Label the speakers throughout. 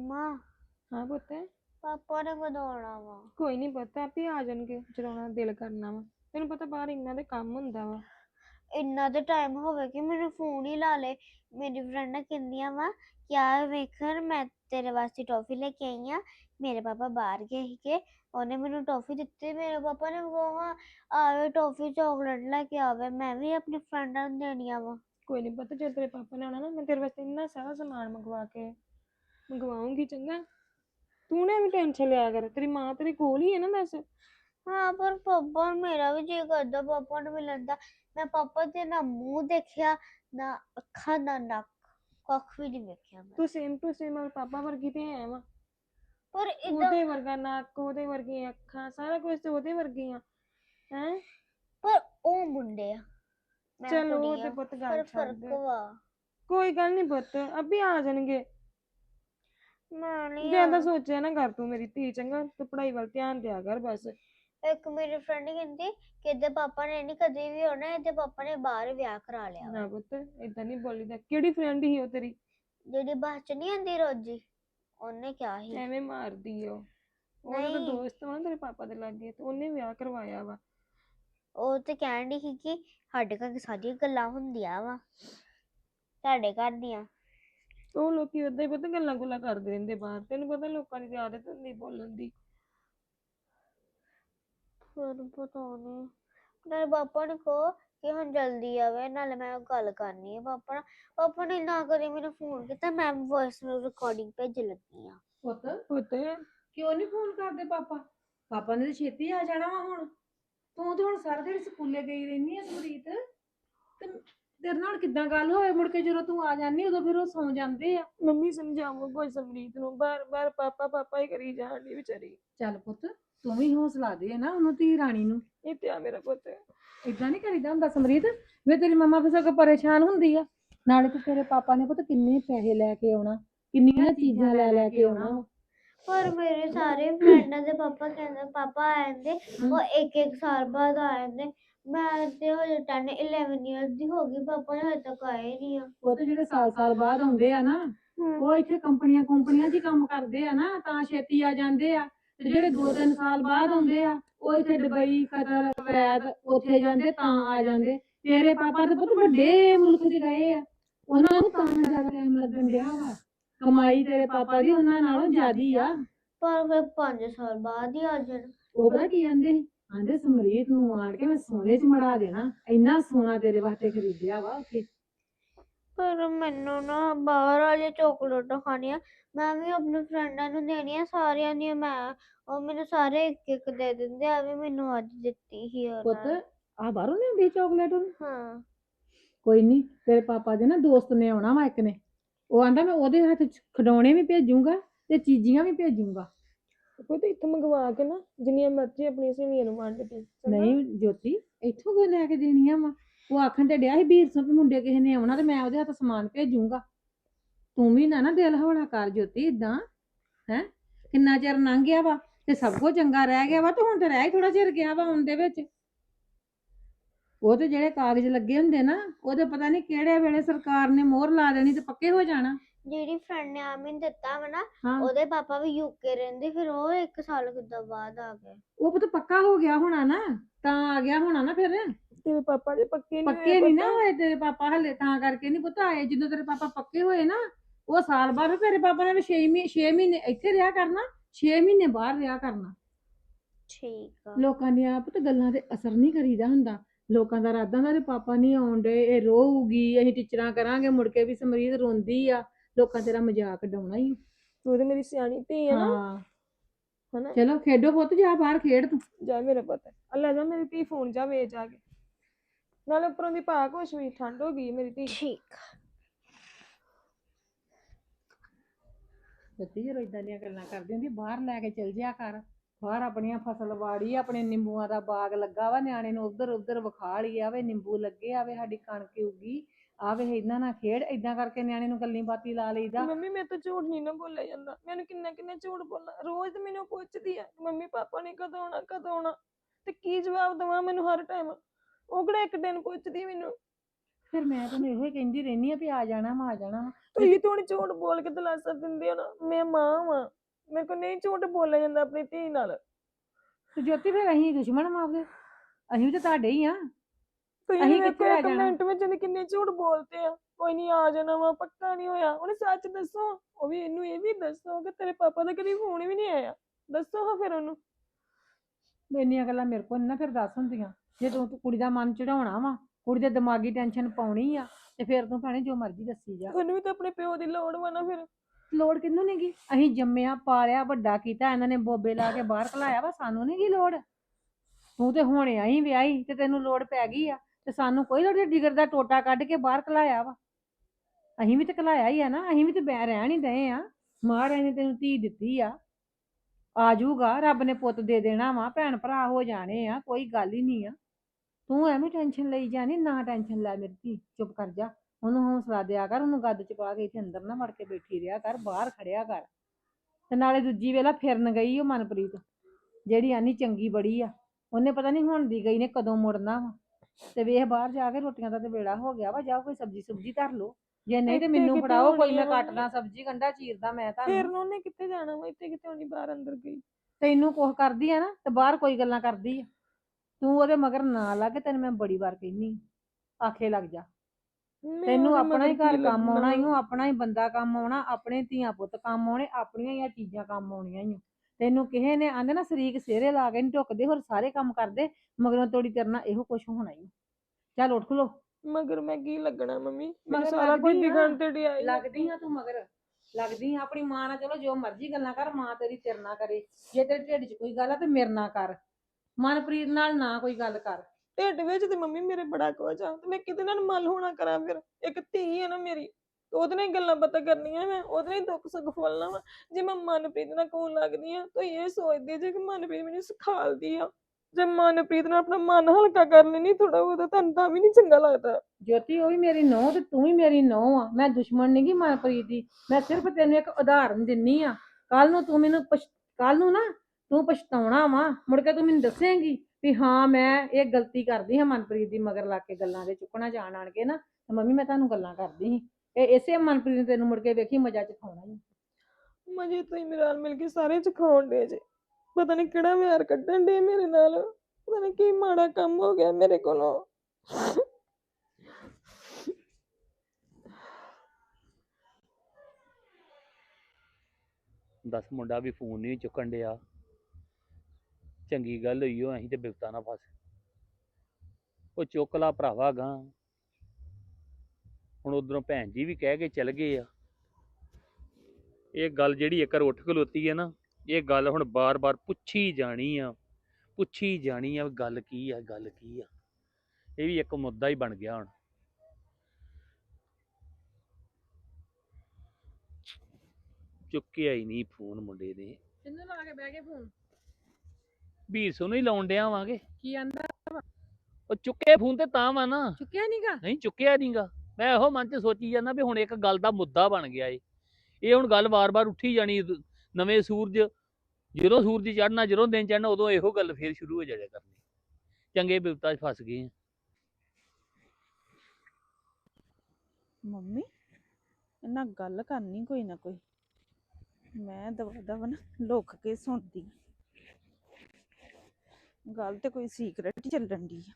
Speaker 1: ਮਮਾ।
Speaker 2: ਹਾਂ ਪੁੱਤ।
Speaker 1: ਪਾਪਾ ਨੇ ਆਉਣਾ ਵਾ।
Speaker 2: ਕੋਈ ਨਹੀਂ ਪਤਾ ਆਪੇ ਆ ਜਾਣਗੇ ਚਲਾਉਣਾ ਦਿਲ ਕਰਨਾ ਵਾ। ਤੈਨੂੰ ਪਤਾ ਬਾਹਰ ਇੰਨਾ ਦੇ ਕੰਮ ਹੁੰਦਾ ਵਾ।
Speaker 1: ਇੰਨਾ ਤੇ ਟਾਈਮ ਹੋਵੇ ਕਿ ਮੈਨੂੰ ਫੋਨ ਹੀ ਲਾ ਲੇ। ਮੇਰੀ ਫਰੈਂਡਾਂ ਕਹਿੰਦੀਆਂ ਵਾ ਕਿ ਆ ਵੇਖਣ ਮੈਂ ਤੇਰੇ ਵਾਸਤੇ ਟੌਫੀ ਲੈ ਕੇ ਆਈ ਆ। ਮੇਰੇ ਪਾਪਾ ਬਾਹਰ ਗਏ ਸੀਗੇ। ਉਹਨੇ ਮੈਨੂੰ ਟੌਫੀ ਦਿੱਤੀ ਮੇਰੇ ਪਾਪਾ ਨੇ ਕਹਾ ਆਵੇ ਟੌਫੀ ਚਾਕਲੇਟ ਲੈ ਕੇ ਆਵੇ ਮੈਂ ਵੀ ਆਪਣੀ ਫਰੈਂਡਾਂ ਨੂੰ ਦੇਣੀਆਂ ਵਾ।
Speaker 2: ਕੋਈ ਨਹੀਂ ਪਤਾ ਜੇ ਤੇਰੇ ਪਾਪਾ ਨੇ ਆਉਣਾ ਨਾ ਮੈਂ ਤੇਰੇ ਵਾਸਤੇ ਇੰਨਾ ਸਾਰਾ ਸਮਾਨ ਮੰਗਵਾ ਕੇ ਮੰਗਵਾਉਂਗੀ ਚੰਗਾ। ਤੂੰ ਨਾ ਵੀ ਟੈਨਸ਼ਨ ਲਿਆ ਕਰ। ਤੇਰੀ ਮਾਂ ਤੇਰੇ ਕੋਲ ਹੀ ਹੈ ਨਾ ਦੱਸ
Speaker 1: ਹਾਂ ਪਰ ਪਾਪਾ ਮੇਰਾ ਵੀ ਜੀ ਕਰਦਾ ਪਾਪਾ ਨੂੰ ਮਿਲਣ ਦਾ ਮੈਂ ਪਾਪਾ ਦੇ ਨਾ ਮੂੰਹ ਦੇਖਿਆ ਨਾ ਅੱਖਾਂ ਨਾ ਨੱਕ। ਕੱਖ ਵੀ ਨਹੀਂ ਵੇਖਿਆ ਮੈਂ।
Speaker 2: ਤੂੰ ਸੇਮ ਟੂ ਸੇਮ ਪਾਪਾ ਵਰਗੀ ਤੇ ਹੈ ਵਾ।
Speaker 1: ਪਰ ਇਦਾਂ
Speaker 2: ਉਹਦੇ ਵਰਗਾ ਨੱਕ ਉਹਦੇ ਵਰਗੀਆਂ ਅੱਖਾਂ ਸਾਰਾ ਕੁਝ ਤੇ ਉਹਦੇ ਵਰਗੀਆਂ। ਹੈ?
Speaker 1: ਪਰ ਉਹ ਮੁੰਡੇ ਆ। ਮੈਂ
Speaker 2: ਚਲੋ ਉਹ
Speaker 1: ਕੁੜੀ
Speaker 2: ਤੇ
Speaker 1: ਆ
Speaker 2: ਪੁੱਤ
Speaker 1: ਪਰ
Speaker 2: ਗੱਲ ਛੱਡ
Speaker 1: ਫ਼ਰਕ ਵਾ।
Speaker 2: ਕੋਈ ਗੱਲ ਨਹੀਂ ਪੁੱਤ ਅੱਬੀ ਆ ਜਾਣਗੇ।
Speaker 1: ਮੈਂ ਨਹੀਂ
Speaker 2: ਜ਼ਿਆਦਾ ਸੋਚਿਆ ਨਾ ਕਰ ਤੂੰ ਮੇਰੀ ਧੀ ਚੰਗਾ? ਤੂੰ ਪੜ੍ਹਾਈ ਵੱਲ ਧਿਆਨ ਦਿਆ ਕਰ ਬਸ।
Speaker 1: ਇੱਕ ਮੇਰੀ ਫਰੈਂਡ ਕਹਿੰਦੀ ਕਿ ਇਹਦੇ ਪਾਪਾ ਨੇ ਨਹੀਂ ਕਦੇ ਵੀ ਹੋਣਾ ਇਹਦੇ ਪਾਪਾ ਨੇ ਬਾਹਰ ਵਿਆਹ ਕਰਾ ਲਿਆ।
Speaker 2: ਨਾ ਪੁੱਤ ਇਦਾਂ ਨਹੀਂ ਬੋਲੀਦਾ ਕਿਹੜੀ ਫਰੈਂਡ ਸੀ ਉਹ ਤੇਰੀ?
Speaker 1: ਜਿਹੜੀ ਬੱਸ ਚ ਨਹੀਂ ਆਂਦੀ ਰੋਜੀ ਉਹਨੇ ਕਿਹਾ ਸੀ।
Speaker 2: ਐਵੇਂ ਮਾਰਦੀ ਉਹ। ਉਹਦਾ ਤਾਂ
Speaker 1: ਨਹੀਂ।
Speaker 2: ਦੋਸਤ ਵਾ ਨਾ ਤੇਰੇ ਪਾਪਾ ਦੇ ਲਾਗੇ ਤੇ ਉਹਨੇ ਵਿਆਹ ਕਰਵਾਇਆ ਵਾ।
Speaker 1: ਉਹ ਤੇ ਕਹਿਣ ਦੀ ਸੀ ਕਿ ਸਾਡੇ ਘਰ ਸਾਰੀਆਂ ਗੱਲਾਂ ਹੁੰਦੀਆਂ ਵਾ। ਤੁਹਾਡੇ ਘਰ ਦੀਆਂ।
Speaker 2: ਉਹ ਲੋਕੀ ਉਦਾਂ ਹੀ ਪਤਾ ਗੱਲਾਂ ਗੁੱਲਾਂ ਕਰਦੇ ਰਹਿੰਦੇ ਬਾਹਰ ਤੈਨੂੰ ਪਤਾ ਲੋਕਾਂ ਦੀ ਤਾਂ ਆਦਤ ਹੁੰਦੀ ਬੋਲਣ ਦੀ।
Speaker 1: ਫਿਰ ਪਤਾ ਨਹੀਂ ਮੇਰੇ ਪਾਪਾ ਨੇ ਕਹੋ ਕਿ ਹੁਣ ਜਲਦੀ ਆਵੇ ਨਾਲੇ ਮੈਂ ਗੱਲ ਕਰਨੀ ਹੈ ਪਾਪਾ ਨਾਲ। ਪਾਪਾ ਨੇ ਨਾ ਕਰੀ ਮੈਨੂੰ ਫੋਨ ਕੀਤਾ ਮੈਂ ਵੌਇਸ ਰਿਕਾਰਡਿੰਗ ਭੇਜ ਲੱਗੀ ਆ।
Speaker 3: ਪੁੱਤ
Speaker 2: ਪੁੱਤ।
Speaker 3: ਕਿਉਂ ਨਹੀਂ ਫੋਨ ਕਰਦੇ ਪਾਪਾ? ਪਾਪਾ ਨੇ ਤਾਂ ਛੇਤੀ ਆ ਜਾਣਾ ਵਾ ਹੁਣ। ਤੂੰ ਤੇ ਹੁਣ ਸਾਰਾ ਦਿਨ ਸਕੂਲੇ ਗਈ ਰਹਿਨੀ ਆ ਸਮਰੀਤ ਤੇ ਤੇਰੇ ਨਾਲ ਕਿੱਦਾਂ ਗੱਲ ਹੋਏ ਮੁੜ ਕੇ ਜਦੋਂ ਤੂੰ ਆ ਜਾਂਦੀ ਉਦੋਂ ਫਿਰ ਉਹ ਸੌਂ ਜਾਂਦੇ ਆ।
Speaker 2: ਮੰਮੀ ਸਮਝਾਵੋ ਕੋਈ ਸਮਰੀਤ ਨੂੰ ਬਾਰ ਬਾਰ ਪਾਪਾ ਪਾਪਾ ਹੀ ਕਰੀ ਜਾਣ ਦੀ ਵਿਚਾਰੀ।
Speaker 3: ਚੱਲ ਪੁੱਤ ਤੂੰ ਵੀ ਹੌਸਲਾ ਦੇ ਨਾ ਉਹਨੂੰ ਧੀ ਰਾਣੀ ਨੂੰ।
Speaker 2: ਇਹ ਤੇ ਆ ਮੇਰਾ ਪੁੱਤ।
Speaker 3: ਇਦਾਂ ਨਹੀਂ ਕਰੀਦਾ ਹੁੰਦਾ ਸਮਰੀਤ? ਵੇ ਤੇਰੀ ਮੰਮਾ ਫਿਰ ਸਗੋਂ ਪਰੇਸ਼ਾਨ ਹੁੰਦੀ ਆ। ਨਾਲੇ ਤੇ ਤੇਰੇ ਪਾਪਾ ਨੇ ਪੁੱਤ ਕਿੰਨੇ ਪੈਸੇ ਲੈ ਕੇ ਆਉਣਾ ਕਿੰਨੀਆਂ ਚੀਜ਼ਾਂ ਲੈ ਲੈ ਕੇ ਆਉਣਾ।
Speaker 1: ਪਰ ਮੇਰੇ ਸਾਰੇ ਫਰੈਂਡਾਂ ਦੇ ਪਾਪਾ ਕਹਿੰਦੇ ਪਾਪਾ ਆ ਜਾਂਦੇ ਉਹ ਇੱਕ ਇੱਕ ਸਾਲ ਬਾਅਦ ਆ ਜਾਂਦੇ। ਮੈਂ ਤੇ ਹਜੇ 10 11 ਇਅਰਸ ਦੀ ਹੋ ਗਈ ਪਾਪਾ ਹਜੇ ਤੱਕ ਆਏ ਨਹੀਂ ਆ।
Speaker 3: ਉਹ ਤੇ ਜਿਹੜੇ ਸਾਲ ਸਾਲ ਬਾਅਦ ਆਉਂਦੇ ਆ ਨਾ ਉਹ ਇੱਥੇ ਕੰਪਨੀਆਂ ਕੰਪਨੀਆਂ 'ਚ ਹੀ ਕੰਮ ਕਰਦੇ ਆ ਨਾ ਤਾਂ ਛੇਤੀ ਆ ਜਾਂਦੇ ਆ। ਤੇ ਜਿਹੜੇ ਦੋ ਤਿੰਨ ਸਾਲ ਬਾਅਦ ਆਉਂਦੇ ਆ ਉਹ ਇੱਥੇ ਦੁਬਈ ਕਤਰ ਕੁਵੈਤ ਉੱਥੇ ਜਾਂਦੇ ਤਾਂ ਆ ਜਾਂਦੇ। ਤੇਰੇ ਪਾਪਾ ਤੇ ਪੁੱਤ ਵੱਡੇ ਮੁਲਕ 'ਚ ਗਏ ਆ। ਉਹਨਾਂ ਨੂੰ ਤਾਂ ਜ਼ਿਆਦਾ ਟਾਈਮ ਲੱਗਣ ਡਿਆ ਵਾ। ਕਮਾਈ ਤੇਰੇ ਪਾਪਾ ਦੀ ਉਹਨਾਂ ਨਾਲੋਂ ਜ਼ਿਆਦੀ ਆ।
Speaker 1: ਪਰ ਫਿਰ 5 ਸਾਲ ਬਾਅਦ ਹੀ ਆ ਜਾਣ।
Speaker 3: ਉਹ ਪਤਾ ਕੀ ਕਹਿੰਦੇ ਸੀ? ਆਂਦੇ ਸਮਰੀਤ ਨੂੰ ਆਣ ਕੇ ਮੈਂ ਸੋਨੇ 'ਚ ਮੜਾ ਦੇਣਾ ਇੰਨਾ ਸੋਨਾ ਤੇਰੇ ਵਾਸਤੇ ਖਰੀਦਿਆ ਵਾ ਉੱਥੇ।
Speaker 1: ਪਰ ਮੈਨੂੰ ਨਾ ਬਾਹਰ ਵਾਲੀ ਚਾਕਲੇਟਾਂ ਖਾਣੀਆਂ ਮੈਂ ਵੀ ਆਪਣੇ ਫਰੈਂਡਾਂ ਨੂੰ ਦੇਣੀਆਂ ਸਾਰਿਆਂ ਦੀਆਂ ਮੈਂ ਉਹ ਮੈਨੂੰ ਸਾਰੇ ਇੱਕ ਇੱਕ ਦੇ ਦਿੰਦੇ ਆ ਵੀ ਮੈਨੂੰ ਅੱਜ ਦਿੱਤੀ ਸੀ
Speaker 3: ਪੁੱਤ
Speaker 1: ਉਹਨਾਂ
Speaker 3: ਆ ਬਾਹਰੋਂ ਨਹੀਂ ਹੁੰਦੀ ਚਾਕਲੇਟ
Speaker 1: ਹਾਂ।
Speaker 3: ਕੋਈ ਨਹੀਂ ਤੇਰੇ ਪਾਪਾ ਦੇ ਨਾ ਦੋਸਤ ਨੇ ਆਉਣਾ ਵਾ ਇੱਕ ਨੇ। ਉਹ ਆਂਦਾ ਮੈਂ ਉਹਦੇ ਹੱਥ 'ਚ ਖਿਡੌਣੇ ਵੀ ਭੇਜੂੰਗਾ ਤੇ ਚੀਜ਼ੀਆਂ ਵੀ ਭੇਜੂੰਗਾ।
Speaker 2: ਪੁੱਤ ਇੱਥੋਂ ਮੰਗਵਾ ਕੇ ਨਾ, ਜਿੰਨੀਆਂ ਮਰਜ਼ੀ ਆਪਣੀ ਸਹੇਲੀਆਂ ਨੂੰ ਵੰਡ ਦੇ ਚੰਗਾ?
Speaker 3: ਨਹੀਂ ਜੋਤੀ, ਇੱਥੋਂ ਕਿਉਂ ਲੈ ਕੇ ਦੇਣੀਆਂ ਵਾ? ਉਹ ਆਖਣ ਤੇ ਡਿਆ ਸੀ ਵੀਰ ਸਿੰਘ ਮੁੰਡੇ ਕਿਸੇ ਨੇ ਆਉਣਾ ਤੇ ਮੈਂ ਉਹਦੇ ਹੱਥ ਸਮਾਨ ਭੇਜੂੰਗਾ। ਤੂੰ ਵੀ ਨਾ ਨਾ ਦਿਲ ਹੌਲਾ ਕਰ ਜੋਤੀ ਇਦਾਂ ਹੈ? ਕਿੰਨਾ ਚਿਰ ਲੰਘ ਗਿਆ ਵਾ ਤੇ ਸਭ ਕੁਝ ਚੰਗਾ ਰਹਿ ਗਿਆ ਵਾ ਤੇ ਹੁਣ ਤੇ ਰਹਿ ਹੀ ਥੋੜਾ ਚਿਰ ਗਿਆ ਵਾ ਆਉਣ ਦੇ ਵਿੱਚ। ਉਹ ਤੇ ਜਿਹੜੇ ਕਾਗਜ਼ ਲੱਗੇ ਹੁੰਦੇ ਨਾ, ਉਹਦੇ ਪਤਾ ਨਹੀਂ ਕਿਹੜੇ ਵੇਲੇ ਸਰਕਾਰ ਨੇ ਮੋਹਰ ਲਾ ਦੇਣੀ ਤੇ ਪੱਕੇ ਹੋ ਜਾਣਾ।
Speaker 1: ਜਿਹੜੀ ਫਰੈਂਡ ਨੇ ਆ ਮੈਨੂੰ ਦਿੱਤਾ ਵਾ ਨਾ
Speaker 3: ਹਾਂ।
Speaker 1: ਉਹਦੇ ਪਾਪਾ ਵੀ ਯੂਕੇ ਰਹਿੰਦੇ ਫਿਰ ਉਹ ਇੱਕ ਸਾਲ ਕਿੱਦਾਂ ਬਾਅਦ ਆ ਗਏ।
Speaker 3: ਉਹ ਪਤਾ ਪੱਕਾ ਹੋ ਗਿਆ ਹੋਣਾ ਨਾ ਤਾਂ ਆ ਗਿਆ ਹੋਣਾ ਨਾ ਫਿਰ?
Speaker 2: ਤੇਰੇ ਪਾਪਾ ਦੇ ਪੱਕੇ ਨਹੀਂ
Speaker 3: ਪੱਕੇ ਨਹੀਂ ਨਾ ਹੋਏ ਤੇਰੇ ਪਾਪਾ ਹਲੇ ਤਾਂ ਕਰਕੇ ਨਹੀਂ ਪਤਾ ਆਏ ਜਦੋਂ ਤੇਰੇ ਪਾਪਾ ਪੱਕੇ ਹੋਏ ਨਾ ਉਹ ਸਾਲ ਬਾਅਦ ਤੇਰੇ ਪਾਪਾ ਨੇ 6 ਮਹੀਨੇ 6 ਮਹੀਨੇ ਇੱਥੇ ਰਿਹਾ ਕਰਨਾ 6 ਮਹੀਨੇ ਬਾਹਰ ਰਿਹਾ ਕਰਨਾ।
Speaker 1: ਠੀਕ ਆ।
Speaker 3: ਲੋਕਾਂ ਦੀਆਂ ਪੁੱਤ ਗੱਲਾਂ ਤੇ ਅਸਰ ਨਹੀਂ ਕਰੀਦਾ ਹੁੰਦਾ। ਲੋਕਾਂ ਦਾ ਇਰਾਦਾ ਹੁੰਦਾ ਤੇ ਪਾਪਾ ਨਹੀਂ ਆਉਂਦੇ ਇਹ ਰੋਊਗੀ ਅਸੀਂ ਟੀਚਰਾਂ ਕਰਾਂਗੇ ਮੁੜ ਕੇ ਵੀ ਸਮਰੀਤ ਰੋਂਦੀ ਆ। ਲੋਕਾਂ ਤੇਰਾ ਮਜ਼ਾਕ ਡਾਉਣਾ ਹੀ
Speaker 2: ਤੂੰ ਤੇ ਮੇਰੀ ਸਿਆਣੀ ਧੀ ਹੈ ਨਾ।
Speaker 3: ਹਾਂ।
Speaker 2: ਹਨਾ?
Speaker 3: ਚਲੋ ਖੇਡੋ ਪੁੱਤ ਜਾ ਬਾਹਰ ਖੇਡ ਤੂੰ।
Speaker 2: ਜਾ ਮੇਰਾ ਪੁੱਤ। ਅੱਲਾ ਜਾ ਮੇਰੀ ਧੀ ਫੋਨ ਜਾ ਵੇਚ ਆ ਕੇ। ਨਾਲੇ ਉੱਪਰੋਂ ਦੀ ਪਾ ਕੁਛ ਵੀ ਠੰਡ ਹੋ ਗਈ ਮੇਰੀ ਧੀ।
Speaker 1: ਠੀਕ।
Speaker 3: ਸੱਚੀ ਜਦੋਂ ਇਦਾਂ ਦੀਆਂ ਗੱਲਾਂ ਕਰਦੀ ਹੁੰਦੀ ਬਾਹਰ ਲੈ ਕੇ ਚਲ ਜਿਆ ਕਰ। ਬਾਹਰ ਆਪਣੀਆਂ ਫਸਲ ਵਾੜੀ ਆਪਣੇ ਨਿੰਬੂਆਂ ਦਾ ਬਾਗ ਲੱਗਾ ਵਾ ਨਿਆਣੇ ਨੂੰ ਉਧਰ ਉਧਰ ਵਿਖਾ ਲਈ ਆਵੇ ਨਿੰਬੂ ਲੱਗੇ ਆਵੇ ਸਾਡੀ ਕਣਕ ਉੱਗੀ। ਆਵੇ ਇਹਨਾਂ ਨਾਲ ਖੇਡ ਇਦਾਂ ਕਰਕੇ ਨਿਆਣੇ ਨੂੰ ਗੱਲੀ ਬਾਤੀ ਲਾ ਲਈਦਾ।
Speaker 2: ਮੰਮੀ ਮੇਰੇ ਤੋਂ ਝੂਠ ਨਹੀਂ ਨਾ ਬੋਲਿਆ ਜਾਂਦਾ। ਮੈਨੂੰ ਕਿੰਨਾ ਕਿੰਨਾ ਝੂਠ ਬੋਲਣਾ। ਰੋਜ਼ ਤੇ ਮੈਨੂੰ ਪੁੱਛਦੀ ਆ ਮੰਮੀ ਪਾਪਾ ਨੇ ਕਦੋਂ ਆਉਣਾ ਕਦੋਂ ਆਉਣਾ? ਤੇ ਕੀ ਜਵਾਬ ਦਵਾਂ ਮੈਨੂੰ ਹਰ ਟਾਈਮ ਉਹ ਕਿਹੜਾ ਇੱਕ ਦਿਨ ਪੁੱਛਦੀ ਮੈਨੂੰ?
Speaker 3: ਫਿਰ ਮੈਂ ਤੈਨੂੰ ਇਹੋ ਹੀ ਕਹਿੰਦੀ ਰਹਿਨੀ ਆ ਵੀ ਆ ਜਾਣਾ ਵਾ ਆ ਜਾਣਾ ਵਾ।
Speaker 2: ਤੁਸੀਂ ਤਾਂ ਹੁਣ ਝੂਠ ਬੋਲ ਕੇ ਦਿਲਾਸਾ ਦਿੰਦੇ ਹੋ ਨਾ। ਮੈਂ ਮਾਂ ਵਾਂ। ਮੇਰੇ ਕੋਲ ਨਹੀਂ ਝੂਠ ਬੋਲਿਆ ਜਾਂਦਾ ਆਪਣੀ ਧੀ ਨਾਲ।
Speaker 3: ਤੇ ਜੋਤੀ ਫਿਰ ਅਸੀਂ ਦੁਸ਼ਮਣ ਮਾਪਦੇ ਅਸੀਂ ਵੀ ਤਾਂ ਤੁਹਾਡੇ ਹੀ ਆ।
Speaker 2: ਤੁਸੀਂ
Speaker 3: ਅਸੀਂ ਕਿੱਥੇ ਆ ਜਾਣਾ?
Speaker 2: ਮਿੰਟ ਵਿੱਚ ਇਹਨੇ ਕਿੰਨੇ ਝੂਠ ਬੋਲਤੇ ਆ। ਕੋਈ ਨਹੀਂ ਆ ਜਾਣਾ ਵਾ ਪੱਕਾ ਨਹੀਂ ਹੋਇਆ। ਉਹਨੇ ਸੱਚ ਦੱਸੋ। ਉਹ ਵੀ ਇਹਨੂੰ ਇਹ ਵੀ ਦੱਸੋ ਕਿ ਤੇਰੇ ਪਾਪਾ ਦਾ ਕਦੀ ਫੋਨ ਵੀ ਨਹੀਂ ਆਇਆ। ਦੱਸੋ ਹਾਂ ਫਿਰ ਉਹਨੂੰ।
Speaker 3: ਇੰਨੀਆਂ ਗੱਲਾਂ ਮੇਰੇ ਕੋਲ ਨੀ ਨਾ ਫਿਰ ਦੱਸ ਹੁੰਦੀਆਂ। ਜੇ ਤੂੰ ਤੂੰ ਕੁੜੀ ਦਾ ਮਨ ਚੜਾਉਣਾ ਵਾ ਕੁੜੀ ਦੇ ਦਿਮਾਗੀ ਟੈਨਸ਼ਨ ਪਾਉਣੀ ਆ ਤੇ ਫਿਰ ਤੂੰ ਭੈਣੇ ਜੋ ਮਰਜ਼ੀ ਦੱਸੀ ਜਾ।
Speaker 2: ਤੁਹਾਨੂੰ ਵੀ ਤਾਂ ਆਪਣੇ ਪਿਓ ਦੀ ਲੋੜ ਵਾ ਨਾ ਫਿਰ।
Speaker 3: ਲੋੜ ਕਿੰਨੂੰ ਨਹੀਂਗੀ ਅਸੀਂ ਜੰਮਿਆ ਪਾਲਿਆ ਵੱਡਾ ਕੀਤਾ ਇਹਨਾਂ ਨੇ ਬੋਬੇ ਲਾ ਕੇ ਬਾਹਰ ਕਲਾਇਆ ਵਾ ਸਾਨੂੰ ਨਹੀਂਗੀ ਲੋੜ। ਤੂੰ ਤੇ ਹੁਣੇ ਆਈ ਵਿਆਹੀ ਤੇ ਤੈਨੂੰ ਲੋੜ ਪੈ ਗਈ ਆ। ਤੇ ਸਾਨੂੰ ਕੋਈ ਲੋੜ ਡਿਗਰ ਦਾ ਟੋਟਾ ਕੱਢ ਕੇ ਬਾਹਰ ਕਲਾਇਆ ਵਾ। ਅਸੀਂ ਵੀ ਤੇ ਕਲਾਇਆ ਹੀ ਆ ਨਾ, ਅਸੀਂ ਵੀ ਤੇ ਬੈ, ਰਹਿਣ ਹੀ ਦਏ ਆ। ਮਹਾਰਾਜ ਨੇ ਤੈਨੂੰ ਧੀ ਦਿੱਤੀ ਆ। ਆ ਜਾਊਗਾ, ਰੱਬ ਨੇ ਪੁੱਤ ਦੇ ਦੇਣਾ ਵਾ, ਭੈਣ ਭਰਾ ਹੋ ਜਾਣੇ ਆ, ਕੋਈ ਗੱਲ ਹੀ ਨਹੀਂ ਆ। ਤੂੰ ਐਵੇਂ ਟੈਨਸ਼ਨ ਲਈ ਜਾਣੀ ਨਾ ਟੈਨਸ਼ਨ ਲੈ ਮੇਰੀ ਧੀ, ਚੁੱਪ ਕਰ ਜਾ। ਉਹਨੂੰ ਹੌਸਲਾ ਦਿਆ ਕਰ, ਉਹਨੂੰ ਗੱਦ ਚ ਪਾ ਕੇ ਇੱਥੇ ਅੰਦਰ ਨਾ ਵੜ ਕੇ ਬੈਠੀ ਰਿਹਾ ਕਰ, ਬਾਹਰ ਖੜਿਆ ਕਰ। ਤੇ ਨਾਲੇ ਦੂਜੀ ਵੇਲਾ ਫਿਰਨ ਗਈ ਉਹ ਮਨਪ੍ਰੀਤ, ਜਿਹੜੀ ਆਨੀ ਚੰਗੀ ਬੜੀ ਆ। ਉਹਨੇ ਪਤਾ ਨਹੀਂ ਹੁਣ ਦੀ ਗਈ ਨੇ ਕਦੋਂ ਮੁੜਨਾ ਵਾ। ਤੇ ਵੇਖ ਬਾਹਰ ਜਾ ਕੇ ਰੋਟੀਆਂ ਦਾ ਤੇ ਵੇਲਾ ਹੋ ਗਿਆ ਵਾ ਜਾਓ ਕੋਈ ਸਬਜੀ ਸੁਬਜੀ ਧਰ ਲਓ। ਜੇ ਨਹੀਂ ਤੇ
Speaker 2: ਇੱਥੇ
Speaker 3: ਮੈਨੂੰ
Speaker 2: ਕਿਤੇ
Speaker 3: ਫੜਾਓ ਕੋਈ
Speaker 2: ਹੋਣੀ
Speaker 3: ਮੈਂ
Speaker 2: ਆ।
Speaker 3: ਕੱਟਦਾ ਸਬਜੀ ਗੰਡਾ ਚੀਰਦਾ ਮੈਂ
Speaker 2: ਫਿਰ
Speaker 3: ਤੁਹਾਨੂੰ
Speaker 2: ਉਹਨੇ ਕਿੱਥੇ ਜਾਣਾ ਵਾ? ਇੱਥੇ ਕਿਤੇ ਹੋਣੀ? ਬਾਹਰ ਅੰਦਰ ਗਈ।
Speaker 3: ਤੈਨੂੰ ਕੁਛ ਕਰਦੀ ਆ ਨਾ ਤੇ ਬਾਹਰ ਕੋਈ ਗੱਲਾਂ ਕਰਦੀ ਆ। ਤੂੰ ਉਹਦੇ ਮਗਰ ਨਾ ਲੱਗ ਤੈਨੂੰ ਮੈਂ ਬੜੀ ਵਾਰ ਕਹਿੰਨੀ ਆਖੇ ਲੱਗ ਜਾ।
Speaker 2: ਮੈਂ
Speaker 3: ਤੈਨੂੰ
Speaker 2: ਉਹਦੇ
Speaker 3: ਆਪਣਾ ਹੀ
Speaker 2: ਮਗਰ
Speaker 3: ਘਰ
Speaker 2: ਕੀ
Speaker 3: ਕੰਮ ਆਉਣਾ ਈ ਓ ਆਪਣਾ ਹੀ ਬੰਦਾ ਕੰਮ ਆਉਣਾ ਆਪਣੇ ਧੀਆਂ ਪੁੱਤ ਕੰਮ ਆਉਣੇ ਆਪਣੀਆਂ ਹੀ ਆ ਚੀਜ਼ਾਂ ਕੰਮ ਆਉਣੀਆਂ ਈ ਓ। ਤੈਨੂੰ ਕਿਸੇ ਨੇ ਆਂਦੇ ਨਾ ਸਰੀਕ ਸਿਹਰੇ ਲਾ ਕੇ ਨਹੀਂ ਢੁੱਕਦੇ ਹੋਰ ਸਾਰੇ ਕੰਮ ਕਰਦੇ ਮਗਰੋਂ ਤੋੜੀ ਕਰਨਾ ਇਹੋ ਕੁਛ ਹੋਣਾ ਹੀ ਚੱਲ ਉੱਠ ਖਲੋ।
Speaker 2: ਮਗਰ ਮੈਂ ਕੀ ਲੱਗਣਾ ਮੰਮੀ?
Speaker 3: ਮਗਰ
Speaker 2: ਮੈਨੂੰ ਸਾਰਾ ਕੁਝ
Speaker 3: ਲੱਗਦੀ ਆ।
Speaker 2: ਦਿਖਾਣ ਤੇ ਡਿਆ ਈ।
Speaker 3: ਲੱਗਦੀ ਆ ਤੂੰ ਮਗਰ। ਲੱਗਦੀ ਆ ਆਪਣੀ ਮਾਂ ਨਾਲ ਚਲੋ ਜੋ ਮਰਜ਼ੀ ਗੱਲਾਂ ਕਰ ਮਾਂ ਤੇਰੀ ਤੇਰੇ ਨਾਲ ਕਰੇ। ਜੇ ਤੇਰੇ ਢਿੱਡ 'ਚ ਕੋਈ ਗੱਲ ਆ ਤੇ ਮੇਰੇ ਨਾਲ ਕਰ। ਮਨਪ੍ਰੀਤ ਨਾਲ ਨਾ ਕੋਈ ਗੱਲ ਕਰ।
Speaker 2: ਢਿੱਡ ਵਿੱਚ ਤੇ ਮੰਮੀ ਮੇਰੇ ਬੜਾ ਕੁਝ ਆ। ਤੇ ਮੈਂ ਕਿਹਦੇ ਨਾਲ ਮਲ ਹੋਣਾ ਕਰਾਂ ਫਿਰ? ਇੱਕ ਧੀ ਆ ਨਾ ਮੇਰੀ। ਉਹਦੇ ਨਾਲ ਹੀ ਗੱਲਾਂ ਬਾਤਾਂ ਕਰਨੀਆਂ ਮੈਂ, ਉਹਦੇ ਨਾਲ ਹੀ ਦੁੱਖ ਸੁੱਖ ਫੋਲਣਾ ਵਾ। ਜੇ ਮੈਂ ਮਨਪ੍ਰੀਤ ਨਾਲ ਕੋਲ ਲੱਗਦੀ ਆ, ਤਾਂ ਇਹ ਸੋਚਦੀ ਜੇ ਕਿ ਮਨਪ੍ਰੀਤ ਮੈਨੂੰ ਸਿਖਾਲਦੀ ਆ। ਜੇ ਮਨਪ੍ਰੀਤ ਨਾਲ ਆਪਣਾ ਮਨ ਹਲਕਾ ਕਰ ਲੈਣੀ ਥੋੜਾ ਬਹੁਤਾ, ਤੁਹਾਨੂੰ ਤਾਂ ਵੀ ਨਹੀਂ ਚੰਗਾ ਲੱਗਦਾ।
Speaker 3: ਜੋਤੀ, ਉਹ ਵੀ ਮੇਰੀ ਨੌਂ ਤੇ ਤੂੰ ਵੀ ਮੇਰੀ ਨੌਂ ਆ। ਮੈਂ ਦੁਸ਼ਮਣ ਨਹੀਂ ਗੀ ਮਨਪ੍ਰੀਤ ਦੀ। ਮੈਂ ਸਿਰਫ ਤੈਨੂੰ ਇੱਕ ਉਦਾਹਰਨ ਦਿੰਨੀ ਆ। ਕੱਲ ਨੂੰ ਤੂੰ ਮੈਨੂੰ ਕੱਲ ਨੂੰ ਨਾ ਤੂੰ ਪਛਤਾਉਣਾ ਵਾ। ਮੁੜ ਕੇ ਤੂੰ ਮੈਨੂੰ ਦੱਸੇਂਗੀ ਵੀ ਹਾਂ, ਮੈਂ ਇਹ ਗਲਤੀ ਕਰਦੀ ਹਾਂ ਮਨਪ੍ਰੀਤ ਦੀ ਮਗਰ ਲਾ ਕੇ ਗੱਲਾਂ ਦੇ ਚੁੱਕਣਾ ਜਾਣ ਆਣ ਕੇ ਨਾ। ਤੇ ਮੰਮੀ, ਮੈਂ ਤੁਹਾਨੂੰ ਗੱਲਾਂ ਕਰਦੀ ਸੀ। ਇਹ ਇਸੇ ਮਨਪ੍ਰੀਤ ਨੇ ਤੈਨੂੰ ਮੁੜ ਕੇ ਵੇਖੀ ਮਜ਼ਾ ਚਖਾਉਣਾ ਹੀ
Speaker 2: ਮਜੇ ਤੁਸੀਂ ਮੇਰੇ ਨਾਲ ਮਿਲ ਕੇ ਸਾਰੇ ਚਖਾਉਣ ਦੇ ਜੇ। ਪਤਾ ਨਹੀਂ ਕਿਹੜਾ ਵਿਆਰ ਕੱਢਣ ਦੇ ਮੇਰੇ ਨਾਲ। ਪਤਾ ਨਹੀਂ ਕੀ ਮਾੜਾ ਕੰਮ ਹੋ ਗਿਆ ਮੇਰੇ ਕੋਲੋਂ।
Speaker 4: ਦੱਸ ਮੁੰਡਾ ਵੀ ਫੋਨ ਨਹੀਂ ਚੁੱਕਣ ਡਿਆ। ਚੰਗੀ ਗੱਲ ਹੋਈ ਓ ਅਸੀਂ ਤੇ ਬਿਪਤਾ ਨਾ ਫਸ ਉਹ ਚੁੱਕ ਲਾ ਭਰਾਵਾ ਗਾਂ ਹੁਣ ਉਧਰੋਂ ਭੈਣ ਜੀ ਵੀ ਕਹਿ ਕੇ ਚਲ ਗਏ ਆ। ਇਹ ਗੱਲ ਜਿਹੜੀ ਇੱਕ ਵਾਰ ਉੱਠ ਖਲੋਤੀ ਹੈ ਨਾ ਇਹ ਗੱਲ ਹੁਣ ਬਾਰ-ਬਾਰ ਪੁੱਛੀ ਜਾਣੀ ਆ ਪੁੱਛੀ ਜਾਣੀ ਆ ਗੱਲ ਕੀ ਆ ਗੱਲ ਕੀ ਆ। ਇਹ ਵੀ ਇੱਕ ਮੁੱਦਾ ਹੀ ਬਣ ਗਿਆ ਹੁਣ। ਚੁੱਕਿਆ ਹੀ ਨਹੀਂ ਫੋਨ ਮੁੰਡੇ ਨੇ।
Speaker 3: ਕਿੰਨੂੰ ਲਾ ਕੇ ਬਹਿ ਗਏ ਫੋਨ?
Speaker 4: ਵੀਰ ਸੋਨੂੰ ਹੀ ਲਾਉਣ ਡਿਆ ਵਾਂਗੇ।
Speaker 3: ਕੀ ਆਂਦਾ
Speaker 4: ਉਹ ਚੁੱਕੇ ਫੋਨ ਤੇ ਤਾਂ ਵਾ ਨਾ।
Speaker 3: ਚੁੱਕਿਆ ਨਹੀਂਗਾ
Speaker 4: ਨਹੀਂ ਚੁੱਕਿਆ ਨਹੀਂਗਾ ਮੈਂ ਇਹੋ ਮਨ 'ਚ ਸੋਚੀ ਜਾਂਦਾ ਵੀ ਹੁਣ ਇੱਕ ਗੱਲ ਦਾ ਮੁੱਦਾ ਬਣ ਗਿਆ ਏ। ਇਹ ਹੁਣ ਗੱਲ ਵਾਰ-ਵਾਰ ਉੱਠੀ ਜਾਣੀ ਨਵੇਂ ਸੂਰਜ, ਜਦੋਂ ਸੂਰਜ ਚੜ੍ਹਨਾ, ਜਦੋਂ ਦਿਨ ਚੜ੍ਹਨਾ, ਉਦੋਂ ਇਹੋ ਗੱਲ ਫੇਰ ਸ਼ੁਰੂ ਹੋ ਜਾਇਆ ਕਰਨੀ। ਚੰਗੇ ਬਿਪਤਾ 'ਚ ਫਸ ਗਏ ਆ।
Speaker 5: ਮੰਮੀ, ਇਹਨਾਂ ਗੱਲ ਕਰਨੀ ਕੋਈ ਨਾ ਕੋਈ। ਮੈਂ ਦਵਾ ਦਵਾ ਨਾ ਲੁੱਕ ਕੇ ਸੁਣਦੀ ਗੱਲ ਤੇ ਕੋਈ ਸੀਕ੍ਰੇਟ ਚੱਲਣ ਦੀ ਆ।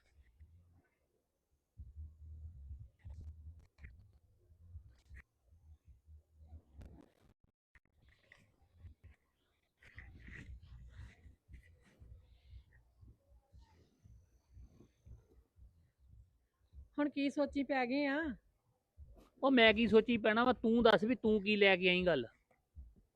Speaker 3: ਹੁਣ ਕੀ ਸੋਚੀ ਪੈ ਗਏ ਆ?
Speaker 4: ਉਹ ਮੈਂ ਕੀ ਸੋਚੀ ਪੈਣਾ ਵਾ ਤੂੰ ਦੱਸ ਵੀ ਤੂੰ ਕੀ ਲੈ ਕੇ ਆਈ ਗੱਲ?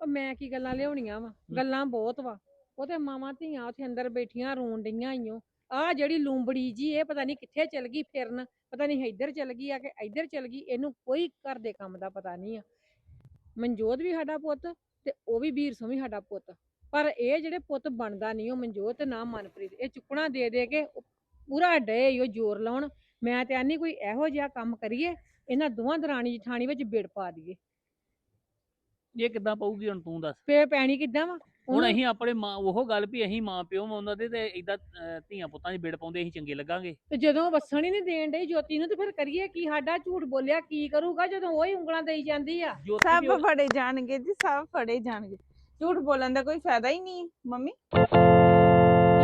Speaker 3: ਉਹ ਮੈਂ ਕੀ ਗੱਲਾਂ ਲਿਆਉਣੀਆਂ ਵਾ? ਗੱਲਾਂ ਬਹੁਤ ਵਾ। ਉਹ ਤੇ ਮਾਵਾਂ ਧੀਆਂ ਉੱਥੇ ਅੰਦਰ ਬੈਠੀਆਂ ਰੋਣ ਡਈਆਂ ਈਓ। ਆ ਜਿਹੜੀ ਲੂੰਬੜੀ ਜੀ ਇਹ ਪਤਾ ਨਹੀਂ ਕਿੱਥੇ ਚਲ ਗਈ ਫਿਰਨ। ਪਤਾ ਨਹੀਂ ਇੱਧਰ ਚਲ ਗਈ ਆ ਕਿ ਇੱਧਰ ਚਲ ਗਈ। ਇਹਨੂੰ ਕੋਈ ਘਰ ਦੇ ਕੰਮ ਦਾ ਪਤਾ ਨਹੀਂ ਆ। ਮਨਜੋਤ ਵੀ ਸਾਡਾ ਪੁੱਤ ਤੇ ਉਹ ਵੀ ਵੀਰ ਸੋਂ ਵੀ ਸਾਡਾ ਪੁੱਤ। ਪਰ ਇਹ ਜਿਹੜੇ ਪੁੱਤ ਬਣਦਾ ਨਹੀਂ ਉਹ ਮਨਜੋਤ ਤੇ ਨਾ ਮਨਪ੍ਰੀਤ। ਇਹ ਚੁੱਕਣਾ ਦੇ ਦੇ ਕੇ ਪੂਰਾ ਡੇ ਉਹ ਜ਼ੋਰ ਲਾਉਣ। ਮੈਂ ਤੇ ਆਨੀ ਕੋਈ ਇਹੋ ਜਿਹਾ ਕੰਮ ਕਰੀਏ ਇਹਨਾਂ ਦੋਵਾਂ ਦਰਾਣੀ ਜਠਾਣੀ ਵਿੱਚ ਬਿੜ ਪਾ ਦਈਏ।
Speaker 4: ਇਹ ਕਿੱਦਾਂ ਪਊਗੀ ਹੁਣ ਤੂੰ ਦੱਸ?
Speaker 3: ਫੇਰ ਪੈਣੀ ਕਿੱਦਾਂ ਵਾ?
Speaker 4: ਹੁਣ ਅਸੀਂ ਆਪਣੇ ਮਾਂ ਉਹ ਗੱਲ ਵੀ ਅਸੀਂ ਮਾਂ ਪਿਓ ਵਾਂ ਉਹਨਾਂ ਦੇ ਤੇ ਇਦਾਂ ਧੀਆਂ ਪੁੱਤਾਂ 'ਚ ਬਿੜ ਪਾਉਂਦੇ ਅਸੀਂ ਚੰਗੇ ਲੱਗਾਂਗੇ।
Speaker 3: ਤੇ ਜਦੋਂ ਵਸਣ ਹੀ ਨਹੀਂ ਦੇਣ ਡਈ ਜੋਤੀ ਨੂੰ ਤੇ ਫਿਰ ਕਰੀਏ ਕੀ ਸਾਡਾ ਝੂਠ ਬੋਲਿਆ ਕੀ ਕਰੂਗਾ ਜਦੋਂ ਉਹ ਹੀ ਉਂਗਲਾਂ ਦੇਈ ਜਾਂਦੀ ਆ?
Speaker 5: ਸਭ ਫੜੇ ਜਾਣਗੇ ਜੀ ਸਭ ਫੜੇ ਜਾਣਗੇ। ਝੂਠ ਬੋਲਣ ਦਾ ਕੋਈ ਫਾਇਦਾ ਹੀ ਨਹੀਂ ਮੰਮੀ।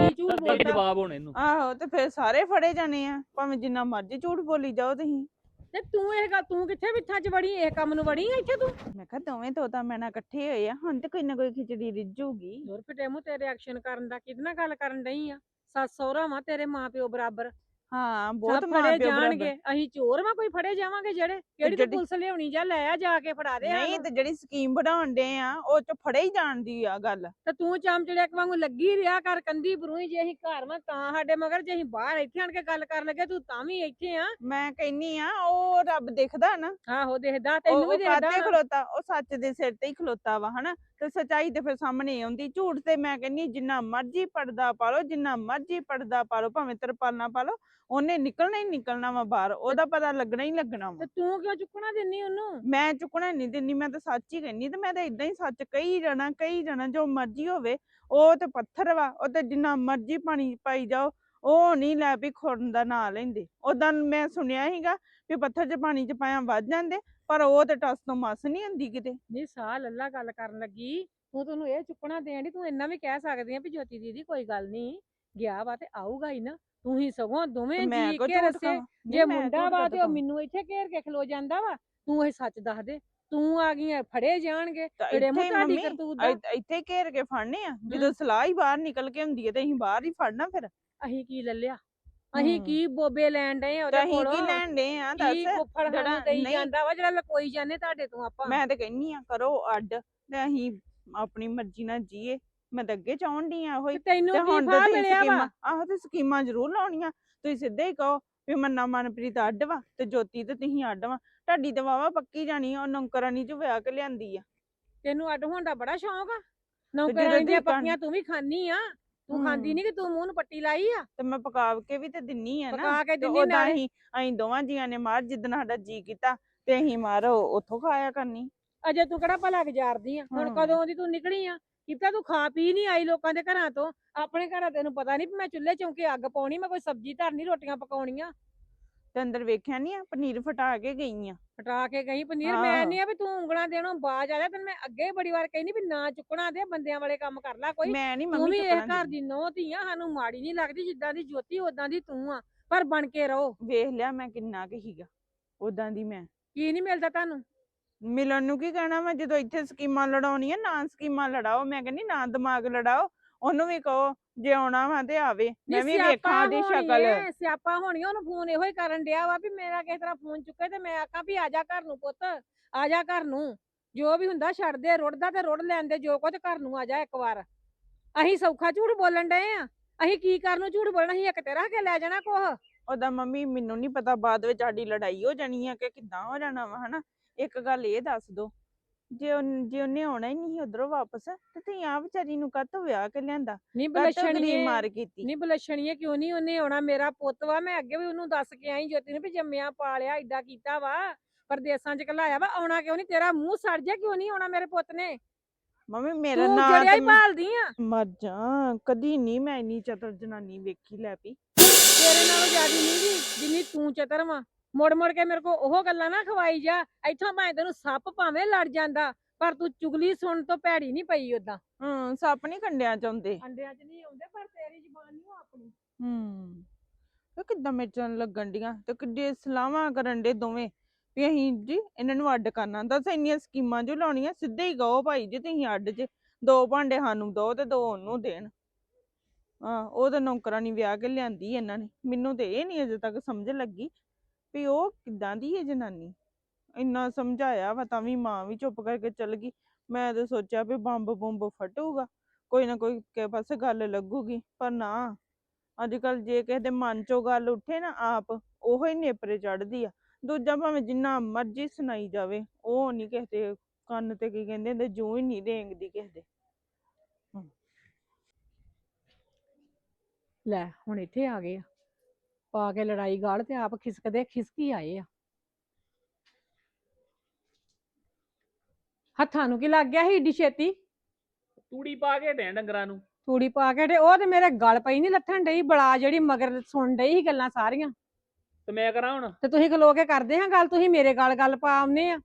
Speaker 3: ਕੀ ਝੂਠ
Speaker 4: ਦੇ
Speaker 3: ਬੋਲਦਾ।
Speaker 4: ਜਵਾਬ ਹੋਣੇ ਇਹਨੂੰ।
Speaker 5: ਆਹੋ ਤੇ ਫਿਰ ਸਾਰੇ ਫੜੇ ਜਾਣੇ ਆ। ਭਾਵੇਂ ਜਿੰਨਾ ਮਰਜ਼ੀ ਝੂਠ ਬੋਲੀ ਜਾਓ ਤੁਸੀਂ।
Speaker 3: ਤੇ ਤੂੰ ਇਹ ਗੱਲ ਤੂੰ ਕਿੱਥੇ ਵਿੱਥਾਂ 'ਚ ਵੜੀ? ਇਹ ਕੰਮ ਨੂੰ ਵੜੀ ਆ ਇੱਥੇ ਤੂੰ?
Speaker 5: ਮੈਂ ਕਿਹਾ ਦੋਵੇਂ ਤੋਤਾ ਮੈਨਾ ਇਕੱਠੇ ਹੋਏ ਆ। ਹੁਣ ਤੇ ਕੋਈ ਨਾ ਕੋਈ ਖਿਚੜੀ ਰਿੱਝੂਗੀ।
Speaker 3: ਹੋਰ ਫਿਟੇ ਮੂੰਹ ਐਕਸ਼ਨ ਕਰਨ ਦਾ ਕਿਹਦੇ ਨਾਲ ਗੱਲ ਕਰਨ ਡਈ ਆ? ਸੱਸ ਸਹੁਰਾ ਵਾ ਤੇਰੇ ਮਾਂ ਪਿਓ ਬਰਾਬਰ।
Speaker 5: ਹਾਂ ਬਹੁਤ ਮਾਂ
Speaker 3: ਫੜੇ
Speaker 5: ਪਿਓ
Speaker 3: ਜਾਣਗੇ।
Speaker 5: ਬਰਾਬਰ
Speaker 3: ਅਸੀਂ ਚੋਰ ਵਾ ਕੋਈ ਫੜੇ ਜਾਵਾਂਗੇ ਜਿਹੜੇ? ਕਿਹੜੀ ਤੂੰ
Speaker 5: ਜਿਹੜੀ-
Speaker 3: ਪੁਲਿਸ ਲਿਆਉਣੀ ਜਾ ਲੈ ਆ ਜਾ ਕੇ ਫੜਾ ਦੇ
Speaker 5: ਨਹੀਂ
Speaker 3: ਸਾਨੂੰ।
Speaker 5: ਤੇ ਜਿਹੜੀ ਸਕੀਮ ਬਣਾਉਣ ਦੇ ਆ ਉਹ ਚ ਫੜੇ ਹੀ ਜਾਣਦੀ ਆ ਗੱਲ।
Speaker 3: ਤੇ ਤੂੰ ਚਮਚੜਿਆ ਵਾਂਗੂ ਲੱਗੀ ਰਿਹਾ ਕਰ ਕੰਦੀ ਬਰੂਈ ਜੇ ਅਸੀਂ ਘਰ ਵਾਂ ਤਾਂ ਸਾਡੇ ਮਗਰ ਜੇ ਅਸੀਂ ਬਾਹਰ ਇੱਥੇ ਆਣ ਕੇ ਗੱਲ ਕਰਨ ਲੱਗੇ ਤੂੰ ਤਾਂ ਵੀ ਇੱਥੇ ਆ।
Speaker 5: ਮੈਂ ਕਹਿੰਨੀ ਆ ਉਹ ਰੱਬ ਦਿਖਦਾ ਨਾ।
Speaker 3: ਆਹੋ ਦੇਖਦਾ
Speaker 5: ਉਹ
Speaker 3: ਤੈਨੂੰ ਵੀ
Speaker 5: ਉਹ
Speaker 3: ਦੇਖਦਾ
Speaker 5: ਕਾਤੇ
Speaker 3: ਨਾ।
Speaker 5: ਖਲੋਤਾ ਉਹ ਸੱਚ ਦੇ ਸਿਰ ਤੇ ਹੀ ਖਲੋਤਾ ਵਾ ਹਨਾ? ਤੇ ਸਚਾਈ ਤੇ ਫਿਰ ਸਾਹਮਣੇ ਆਉਂਦੀ ਝੂਠ ਤੇ ਮੈਂ ਕਹਿੰਨੀ ਜਿੰਨਾ ਮਰਜ਼ੀ ਪਰਦਾ ਪਾ ਲਓ ਜਿੰਨਾ ਮਰਜ਼ੀ ਪਰਦਾ ਪਾ ਲਓ ਭਾਵੇਂ ਤਰਪਾਲਾਂ ਪਾ ਲਓ ਉਹਨੇ ਨਿਕਲਣਾ ਹੀ ਨਿਕਲਣਾ ਵਾ ਬਾਹਰ ਉਹਦਾ ਪਤਾ ਲੱਗਣਾ ਹੀ ਲੱਗਣਾ ਵਾ।
Speaker 3: ਤੇ ਤੂੰ ਕਿਉਂ ਚੁੱਕਣਾ ਦਿੰਨੀ ਉਹਨੂੰ?
Speaker 5: ਮੈਂ ਚੁੱਕਣਾ ਨਹੀਂ ਦਿੰਦੀ ਮੈਂ ਤਾਂ ਸੱਚ ਹੀ ਕਹਿੰਨੀ ਤੇ ਮੈਂ ਤਾਂ ਇਦਾਂ ਹੀ ਸੱਚ ਕਹੀ ਜਾਣਾ ਕਹੀ ਜਾਣਾ ਜੋ ਮਰਜ਼ੀ ਹੋਵੇ ਉਹ ਤੇ ਪੱਥਰ ਵਾ ਉਹ ਤੇ ਜਿੰਨਾ ਮਰਜ਼ੀ ਪਾਣੀ ਪਾਈ ਜਾਓ ਉਹ ਨਹੀਂ ਲੈ ਵੀ ਖੁਰਨ ਦਾ ਨਾਂ ਲੈਂਦੇ। ਉਦਾਂ ਮੈਂ ਸੁਣਿਆ ਸੀਗਾ ਵੀ ਪੱਥਰ 'ਚ ਪਾਣੀ 'ਚ ਪਾਇਆ ਵੱਜ ਜਾਂਦੇ ਪਰ ਉਹ ਤੇ ਟਸ ਤੋਂ ਮਸ ਨਹੀਂ ਹੁੰਦੀ ਕਿਤੇ।
Speaker 3: ਨਹੀਂ ਸਾਹ ਲੱਲਾ ਗੱਲ ਕਰਨ ਲੱਗੀ ਤੂੰ ਤੈਨੂੰ ਇਹ ਚੁੱਕਣਾ ਦੇਣ ਦੀ ਤੂੰ ਇੰਨਾ ਵੀ ਕਹਿ ਸਕਦੀ ਆ ਵੀ ਜੋਤੀ ਦੀਦੀ ਕੋਈ ਗੱਲ ਨਹੀਂ ਗਿਆ ਵਾ ਤੇ ਆਊਗਾ ਹੀ ਨਾ। ਤੂੰ ਹੀ ਸਗੋਂ ਦੋਵੇਂ ਜੀ
Speaker 5: ਕੋ
Speaker 3: ਕੇ ਰਸੇ। ਜੇ ਮੁੰਡਾ ਵਾ ਤੇ ਉਹ ਮੈਨੂੰ ਇੱਥੇ ਘੇਰ ਕੇ ਖਲੋ ਜਾਂਦਾ ਵਾ। ਤੂੰ ਇਹ ਸੱਚ ਦੱਸ ਦੇ। ਤੂੰ ਆ ਗਈ ਫੜੇ ਜਾਣਗੇ। ਤੇਰੇ ਮੂੰਹ ਤੁਹਾਡੀ ਕਰਤੂਤ
Speaker 5: ਇੱਥੇ ਘੇਰ ਕੇ ਫੜਨੇ ਆ। ਜਦੋਂ ਸਲਾਹ ਹੀ ਬਾਹਰ ਨਿਕਲ ਕੇ ਹੁੰਦੀ ਹੈ ਤੇ ਅਸੀਂ ਬਾਹਰ ਹੀ ਫੜਨਾ ਫਿਰ।
Speaker 3: ਅਸੀਂ ਕੀ ਲੱਲਿਆ ਅਸੀਂ
Speaker 5: ਹਮ।
Speaker 3: ਕੀ ਬੋਬੇ ਲੈਣ ਡਏ ਆ ਉਹਦੇ
Speaker 5: ਅਸੀਂ ਕੀ ਲੈਣ ਦੇ ਆ?
Speaker 3: ਕੀ
Speaker 5: ਦੱਸ।
Speaker 3: ਫੁੱਫੜ
Speaker 5: ਜਿਹੜਾ-
Speaker 3: ਸਾਨੂੰ ਦੇਈ। ਜਾਂਦਾ ਵਾ ਜਿਹੜਾ ਲਕੋਈ ਜਾਂਦੇ ਤੁਹਾਡੇ ਤੋਂ ਆਪਾਂ?
Speaker 5: ਮੈਂ ਤੇ ਕਹਿੰਨੀ ਆ ਕਰੋ ਅੱਡ ਤੇ ਅਸੀਂ ਆਪਣੀ ਮਰਜ਼ੀ ਨਾਲ ਜੀਏ। ਮੈਂ ਤਾਂ ਅੱਗੇ ਚਾਹੁਣ ਡਈ ਆ ਉਹੀ
Speaker 3: ਤੈਨੂੰ ਕੀ
Speaker 5: ਤੁਸੀਂ
Speaker 3: ਮਿਲਿਆ ਵਾ?
Speaker 5: ਆਹੋ ਤੇ ਸਕੀਮਾਂ ਜ਼ਰੂਰ ਲਾਉਣੀਆਂ ਤੁਸੀਂ ਸਿੱਧੇ ਹੀ ਕਹੋ ਵੀ ਮੰਨਾ ਮਨਪ੍ਰੀਤ ਅੱਡ ਵਾ ਤੇ ਜੋਤੀ ਤੇ ਤੁਸੀਂ ਅੱਡ ਵਾ ਤੁਹਾਡੀ ਤੇ ਵਾਵਾ ਪੱਕੀ ਜਾਣੀ ਉਹ ਨੌਕਰਾਨੀ ਚ ਵਿਆਹ ਕੇ ਲਿਆਂਦੀ ਆ।
Speaker 3: ਤੈਨੂੰ ਅੱਡ ਹੋਣ ਦਾ ਬੜਾ ਸ਼ੌਂਕ ਆ।
Speaker 5: ਜਦੋਂ
Speaker 3: ਨੌਕਰਾਂ ਦੀਆਂ ਪੱਕੀਆਂ ਤੂੰ ਵੀ ਖਾਨੀ ਆ ਤੂੰ ਖਾਂਦੀ। ਨਹੀਂ ਕਿ ਤੂੰ ਮੂੰਹ ਨੂੰ ਪੱਟੀ ਲਾਈ ਆ?
Speaker 5: ਤੇ ਮੈਂ ਪਕਾ ਕੇ ਵੀ ਤੇ ਦਿੰਨੀ ਆ ਨਾ
Speaker 3: ਪਕਾ ਕੇ ਦਿੰਦੀ
Speaker 5: ਉਦਾਂ
Speaker 3: ਨਾਲੇ।
Speaker 5: ਅਸੀਂ ਦੋਵਾਂ ਜੀਆਂ ਨੇ ਮਾਰ ਜਿੱਦਣ ਸਾਡਾ ਜੀ ਕੀਤਾ ਤੇ ਅਸੀਂ ਮਾਰ ਉੱਥੋਂ ਖਾਇਆ ਕਰਨੀ।
Speaker 3: ਅਜੇ ਤੂੰ ਕਿਹੜਾ ਭਲਾ ਗੁਜ਼ਾਰਦੀ ਆ? ਹੁਣ। ਕਦੋਂ ਦੀ ਤੂੰ ਨਿਕਲੀ ਆ? ਕਿਤਾ ਤੂੰ ਖਾ ਪੀ ਨਹੀਂ ਆਈ ਲੋਕਾਂ ਦੇ ਘਰਾਂ ਤੋਂ? ਆਪਣੇ ਘਰਾਂ ਤੈਨੂੰ ਪਤਾ ਨਹੀਂ ਮੈਂ ਚੁੱਲ੍ਹੇ ਚੌਂਕੇ ਅੱਗ ਪਾਉਣੀ ਮੈਂ ਕੋਈ ਸਬਜ਼ੀ ਧਰਨੀ ਰੋਟੀਆਂ ਪਕਾਉਣੀਆਂ।
Speaker 5: ਤੇ ਅੰਦਰ ਵੇਖਿਆ ਨਹੀਂ ਆ ਪਨੀਰ ਫਟਾ ਕੇ ਗਈ ਆ
Speaker 3: ਫਟਾ ਕੇ ਗਈ ਪਨੀਰ? ਮੈਂ। ਨਹੀਂ ਆ ਵੀ ਤੂੰ ਉਂਗਲਾਂ ਦੇਣੋਂ ਬਾਜ ਆ ਜਾ ਤੈਨੂੰ ਮੈਂ ਅੱਗੇ ਬੜੀ ਵਾਰ ਕਹਿੰਦੀ ਵੀ ਨਾ ਚੁੱਕਣਾ ਦੇ ਬੰਦਿਆਂ ਵਾਲੇ ਕੰਮ ਕਰ ਲੈ ਕੋਈ।
Speaker 5: ਮੈਂ ਨਹੀਂ
Speaker 3: ਤੂੰ
Speaker 5: ਮੰਮੀ
Speaker 3: ਵੀ ਇਹ ਘਰ ਦੀ ਨੋਹ ਧੀਆਂ ਸਾਨੂੰ ਮਾੜੀ ਨਹੀਂ ਲੱਗਦੀ ਜਿੱਦਾਂ ਦੀ ਜੋਤੀ ਉਦਾਂ ਦੀ ਤੂੰ ਆ ਪਰ ਬਣ ਕੇ ਰਹੋ।
Speaker 5: ਵੇਖ ਲਿਆ ਮੈਂ ਕਿੰਨਾ ਕੁ ਹੀਗਾ ਉਦਾਂ ਦੀ ਮੈਂ।
Speaker 3: ਕੀ ਨਹੀਂ ਮਿਲਦਾ ਤੁਹਾਨੂੰ?
Speaker 5: ਮਿਲਣ ਨੂੰ ਕੀ ਕਹਿਣਾ ਮੈਂ ਜਦੋਂ ਇੱਥੇ ਸਕੀਮਾਂ ਲੜਾਉਣੀਆਂ ਨਾ ਸਕੀਮਾਂ ਲੜਾਓ। ਮੈਂ ਕਹਿੰਦੀ ਨਾ ਦਿਮਾਗ ਲੜਾਓ। ਉਹਨੂੰ ਵੀ ਕਹੋ ਜੇ ਆਉਣਾ ਵਾ ਤੇ ਆਵੇ। ਮੈਂ ਵੀ ਵੇਖਾਂ ਦੀ
Speaker 3: ਹੋਣੀ
Speaker 5: ਸ਼ਕਲ।
Speaker 3: ਸਿਆਪਾ ਹੋਣੀ ਉਹਨੂੰ ਫੋਨ ਇਹੋ ਹੀ ਕਰਨ ਡਿਆ ਵਾ ਵੀ ਮੇਰਾ ਕਿਸੇ ਤਰ੍ਹਾਂ ਫੋਨ ਚੁੱਕੇ ਤੇ ਮੈਂ ਆਖਾਂ ਵੀ ਆ ਜਾ ਘਰ ਨੂੰ ਪੁੱਤ ਆ ਜਾ ਘਰ ਨੂੰ। ਜੋ ਵੀ ਹੁੰਦਾ ਛੱਡ ਦੇ ਰੁੜਦਾ ਤੇ ਰੁੜ ਲੈਣ ਦੇ ਜੋ ਕੁਝ ਘਰ ਨੂੰ ਆ ਜਾ ਇੱਕ ਵਾਰ। ਅਸੀਂ ਸੌਖਾ ਝੂਠ ਬੋਲਣ ਡਏ ਆ। ਅਸੀਂ ਕੀ ਕਰਨ ਨੂੰ ਝੂਠ ਬੋਲਣਾ? ਅਸੀਂ ਇੱਕ ਤੇ ਰੱਖ ਕੇ ਲੈ ਜਾਣਾ ਕੋਹ
Speaker 5: ਉਹਦਾ ਮੰਮੀ ਮੈਨੂੰ ਨਹੀਂ ਪਤਾ ਬਾਅਦ ਵਿੱਚ ਸਾਡੀ ਲੜਾਈ ਹੋ ਜਾਣੀ ਆ ਕਿ ਕਿੱਦਾਂ ਹੋ ਜਾਣਾ ਵਾ ਹਨਾ? ਇੱਕ ਗੱਲ ਇਹ ਦੱਸ ਦੋ ਜੇ ਜੇ ਉਹਨੇ ਆਉਣਾ ਹੀ ਨਹੀਂ ਉਧਰੋਂ ਵਾਪਸ ਤੇ ਤੁਸੀਂ ਆ ਵਿਚਾਰੀ ਨੂੰ ਕਾਹਤੋਂ ਵਿਆਹ ਕੇ ਲਿਆਂਦਾ?
Speaker 3: ਨਹੀਂ ਬਲਛਣੀਏ
Speaker 5: ਮਾਰ ਕੀਤੀ?
Speaker 3: ਨਹੀਂ ਬਲਛਣੀਏ ਕਿਉਂ ਨਹੀਂ ਉਹਨੇ ਆਉਣਾ? ਮੇਰਾ ਪੁੱਤ ਵਾ ਮੈਂ ਅੱਗੇ ਵੀ ਉਹਨੂੰ ਦੱਸ ਕੇ ਆਈ ਜੋਤੀ ਨੂੰ ਵੀ ਜੰਮਿਆ ਪਾਲਿਆ ਏਦਾਂ ਕੀਤਾ ਵਾ ਪਰਦੇਸਾਂ ਚ ਘਲਾਇਆ ਵਾ ਆਉਣਾ ਕਿਉਂ ਨਹੀਂ? ਤੇਰਾ ਮੂੰਹ ਸੜ ਜਾ ਕਿਉਂ ਨਹੀਂ ਆਉਣਾ ਮੇਰੇ ਪੁੱਤ ਨੇ?
Speaker 5: ਮੰਮੀ ਮੇਰਾ
Speaker 3: ਤੂੰ
Speaker 5: ਨਾਂ
Speaker 3: ਜੜਿਆ ਹੀ
Speaker 5: ਤੇ
Speaker 3: ਭਾਲਦੀ ਆ।
Speaker 5: ਮਰ ਜਾ ਕਦੀ ਨਹੀਂ ਮੈਂ ਇੰਨੀ ਚਤਰ ਜਨਾਨੀ ਵੇਖੀ ਲੈ ਪਈ।
Speaker 3: ਤੇਰੇ ਨਾਲੋਂ ਜ਼ਿਆਦੀ ਨਹੀਂ ਜੀ ਜਿੰਨੀ ਤੂੰ ਚਤਰ ਵਾ। ਮੁੜ ਮੁੜ ਕੇ ਮੇਰੇ ਕੋ ਉਹ ਗੱਲਾਂ ਨਾ ਖਵਾਈ ਜਾ ਇੱਥੋਂ ਭਾਵੇਂ ਤੈਨੂੰ ਸੱਪ ਭਾਵੇਂ ਲੜ ਜਾਂਦਾ ਪਰ ਤੂੰ ਚੁਗਲੀ ਸੁਣ ਤੋਂ ਭੈੜੀ ਨਹੀਂ ਪਈ ਉਦਾਂ
Speaker 5: ਹੂੰ ਸੱਪ ਨਹੀਂ ਕੰਡਿਆਂ ਚ ਆਉਂਦੇ।
Speaker 3: ਅੰਡਿਆਂ 'ਚ ਨਹੀਂ ਆਉਂਦੇ ਪਰ ਤੇਰੀ ਜ਼ੁਬਾਨ ਨਹੀਂ ਉਹ ਆਪਣੀ।
Speaker 5: ਹੂੰ ਇਹ ਕਿੱਦਾਂ ਮਿਰਚਾਂ ਲੱਗਣ ਡੀਆਂ ਤੇ ਕਿੱਡੇ ਸਲਾਹਾਂ ਕਰਨ ਦੇ ਦੋਵੇਂ ਵੀ ਅਸੀਂ ਜੀ ਇਹਨਾਂ ਨੂੰ ਅੱਡ ਕਰਨਾ। ਦੱਸ ਇੰਨੀਆਂ ਸਕੀਮਾਂ ਜੋ ਲਾਉਣੀਆਂ ਸਿੱਧੇ ਹੀ ਕਹੋ ਭਾਈ ਜੀ ਤੁਸੀਂ ਅੱਡ ਜੇ। ਦੋ ਭਾਂਡੇ ਸਾਨੂੰ ਦੋ ਤੇ ਦੋ ਉਹਨੂੰ ਦੇਣ। ਹਾਂ ਉਹ ਤਾਂ ਨੌਕਰਾਂ ਨਹੀਂ ਵਿਆਹ ਕੇ ਲਿਆਂਦੀ ਇਹਨਾਂ ਨੇ। ਮੈਨੂੰ ਤੇ ਇਹ ਨਹੀਂ ਅਜੇ ਤੱਕ ਸਮਝ ਲੱਗੀ ਵੀ ਉਹ ਕਿੱਦਾਂ ਦੀ ਹੈ ਜਨਾਨੀ? ਇੰਨਾ ਸਮਝਾਇਆ ਵਾ ਤਾਂ ਵੀ ਮਾਂ ਵੀ ਚੁੱਪ ਕਰਕੇ ਚੱਲ ਗਈ। ਮੈਂ ਤਾਂ ਸੋਚਿਆ ਵੀ ਬੰਬ ਬੰਬ ਫਟੂਗਾ, ਕੋਈ ਨਾ ਕੋਈ ਕਿਸੇ ਪਾਸੇ ਗੱਲ ਲੱਗੂਗੀ, ਪਰ ਨਾ। ਅੱਜ ਕੱਲ ਜੇ ਕਿਸੇ ਦੇ ਮਨ ਚੋਂ ਗੱਲ ਉੱਠੇ ਨਾ ਆਪ, ਉਹੋ ਹੀ ਨੇਪਰੇ ਚੜਦੀ ਆ। ਦੂਜਾ ਭਾਵੇਂ ਜਿੰਨਾ ਮਰਜ਼ੀ ਸੁਣਾਈ ਜਾਵੇ, ਉਹ ਨਹੀਂ ਕਿਸੇ ਦੇ ਕੰਨ ਤੇ ਕੀ ਕਹਿੰਦੇ ਹੁੰਦੇ, ਜੂ ਹੀ ਨਹੀਂ ਦੇਂਗਦੀ ਕਿਸੇ ਦੇ।
Speaker 3: ਲੈ, ਹੁਣ ਇੱਥੇ ਆ ਗਏ ਆ। ਪਾ ਕੇ ਲੜਾਈ ਗਾਲ ਤੇ ਆਪ ਖਿਸਕਦੇ ਖਿਸਕੀ ਆਏ ਆ। ਹੱਥਾਂ ਨੂੰ ਕੀ ਲੱਗ ਗਿਆ ਸੀ ਏਡੀ ਛੇਤੀ?
Speaker 4: ਤੂੜੀ ਪਾ ਕੇ ਡੈਂ ਡੰਗਰਾਂ ਨੂੰ।
Speaker 3: ਤੂੜੀ ਪਾ ਕੇ ਤੇ ਉਹ ਤੇ ਮੇਰੇ ਗਲ ਪਈ ਨਹੀਂ ਲੱਥਣ ਡਈ ਬਲਾ ਜਿਹੜੀ ਮਗਰ ਸੁਣ ਡਈ ਸੀ ਗੱਲਾਂ ਸਾਰੀਆਂ।
Speaker 4: ਤੇ ਮੈਂ ਕਰਾਂ ਹੁਣ?
Speaker 3: ਤੇ ਤੁਸੀਂ ਖਲੋ ਕੇ ਕਰਦੇ ਹਾਂ ਗੱਲ ਤੁਸੀਂ ਮੇਰੇ ਗਲ ਗੱਲ ਪਾ ਆਉਂਦੇ ਆ।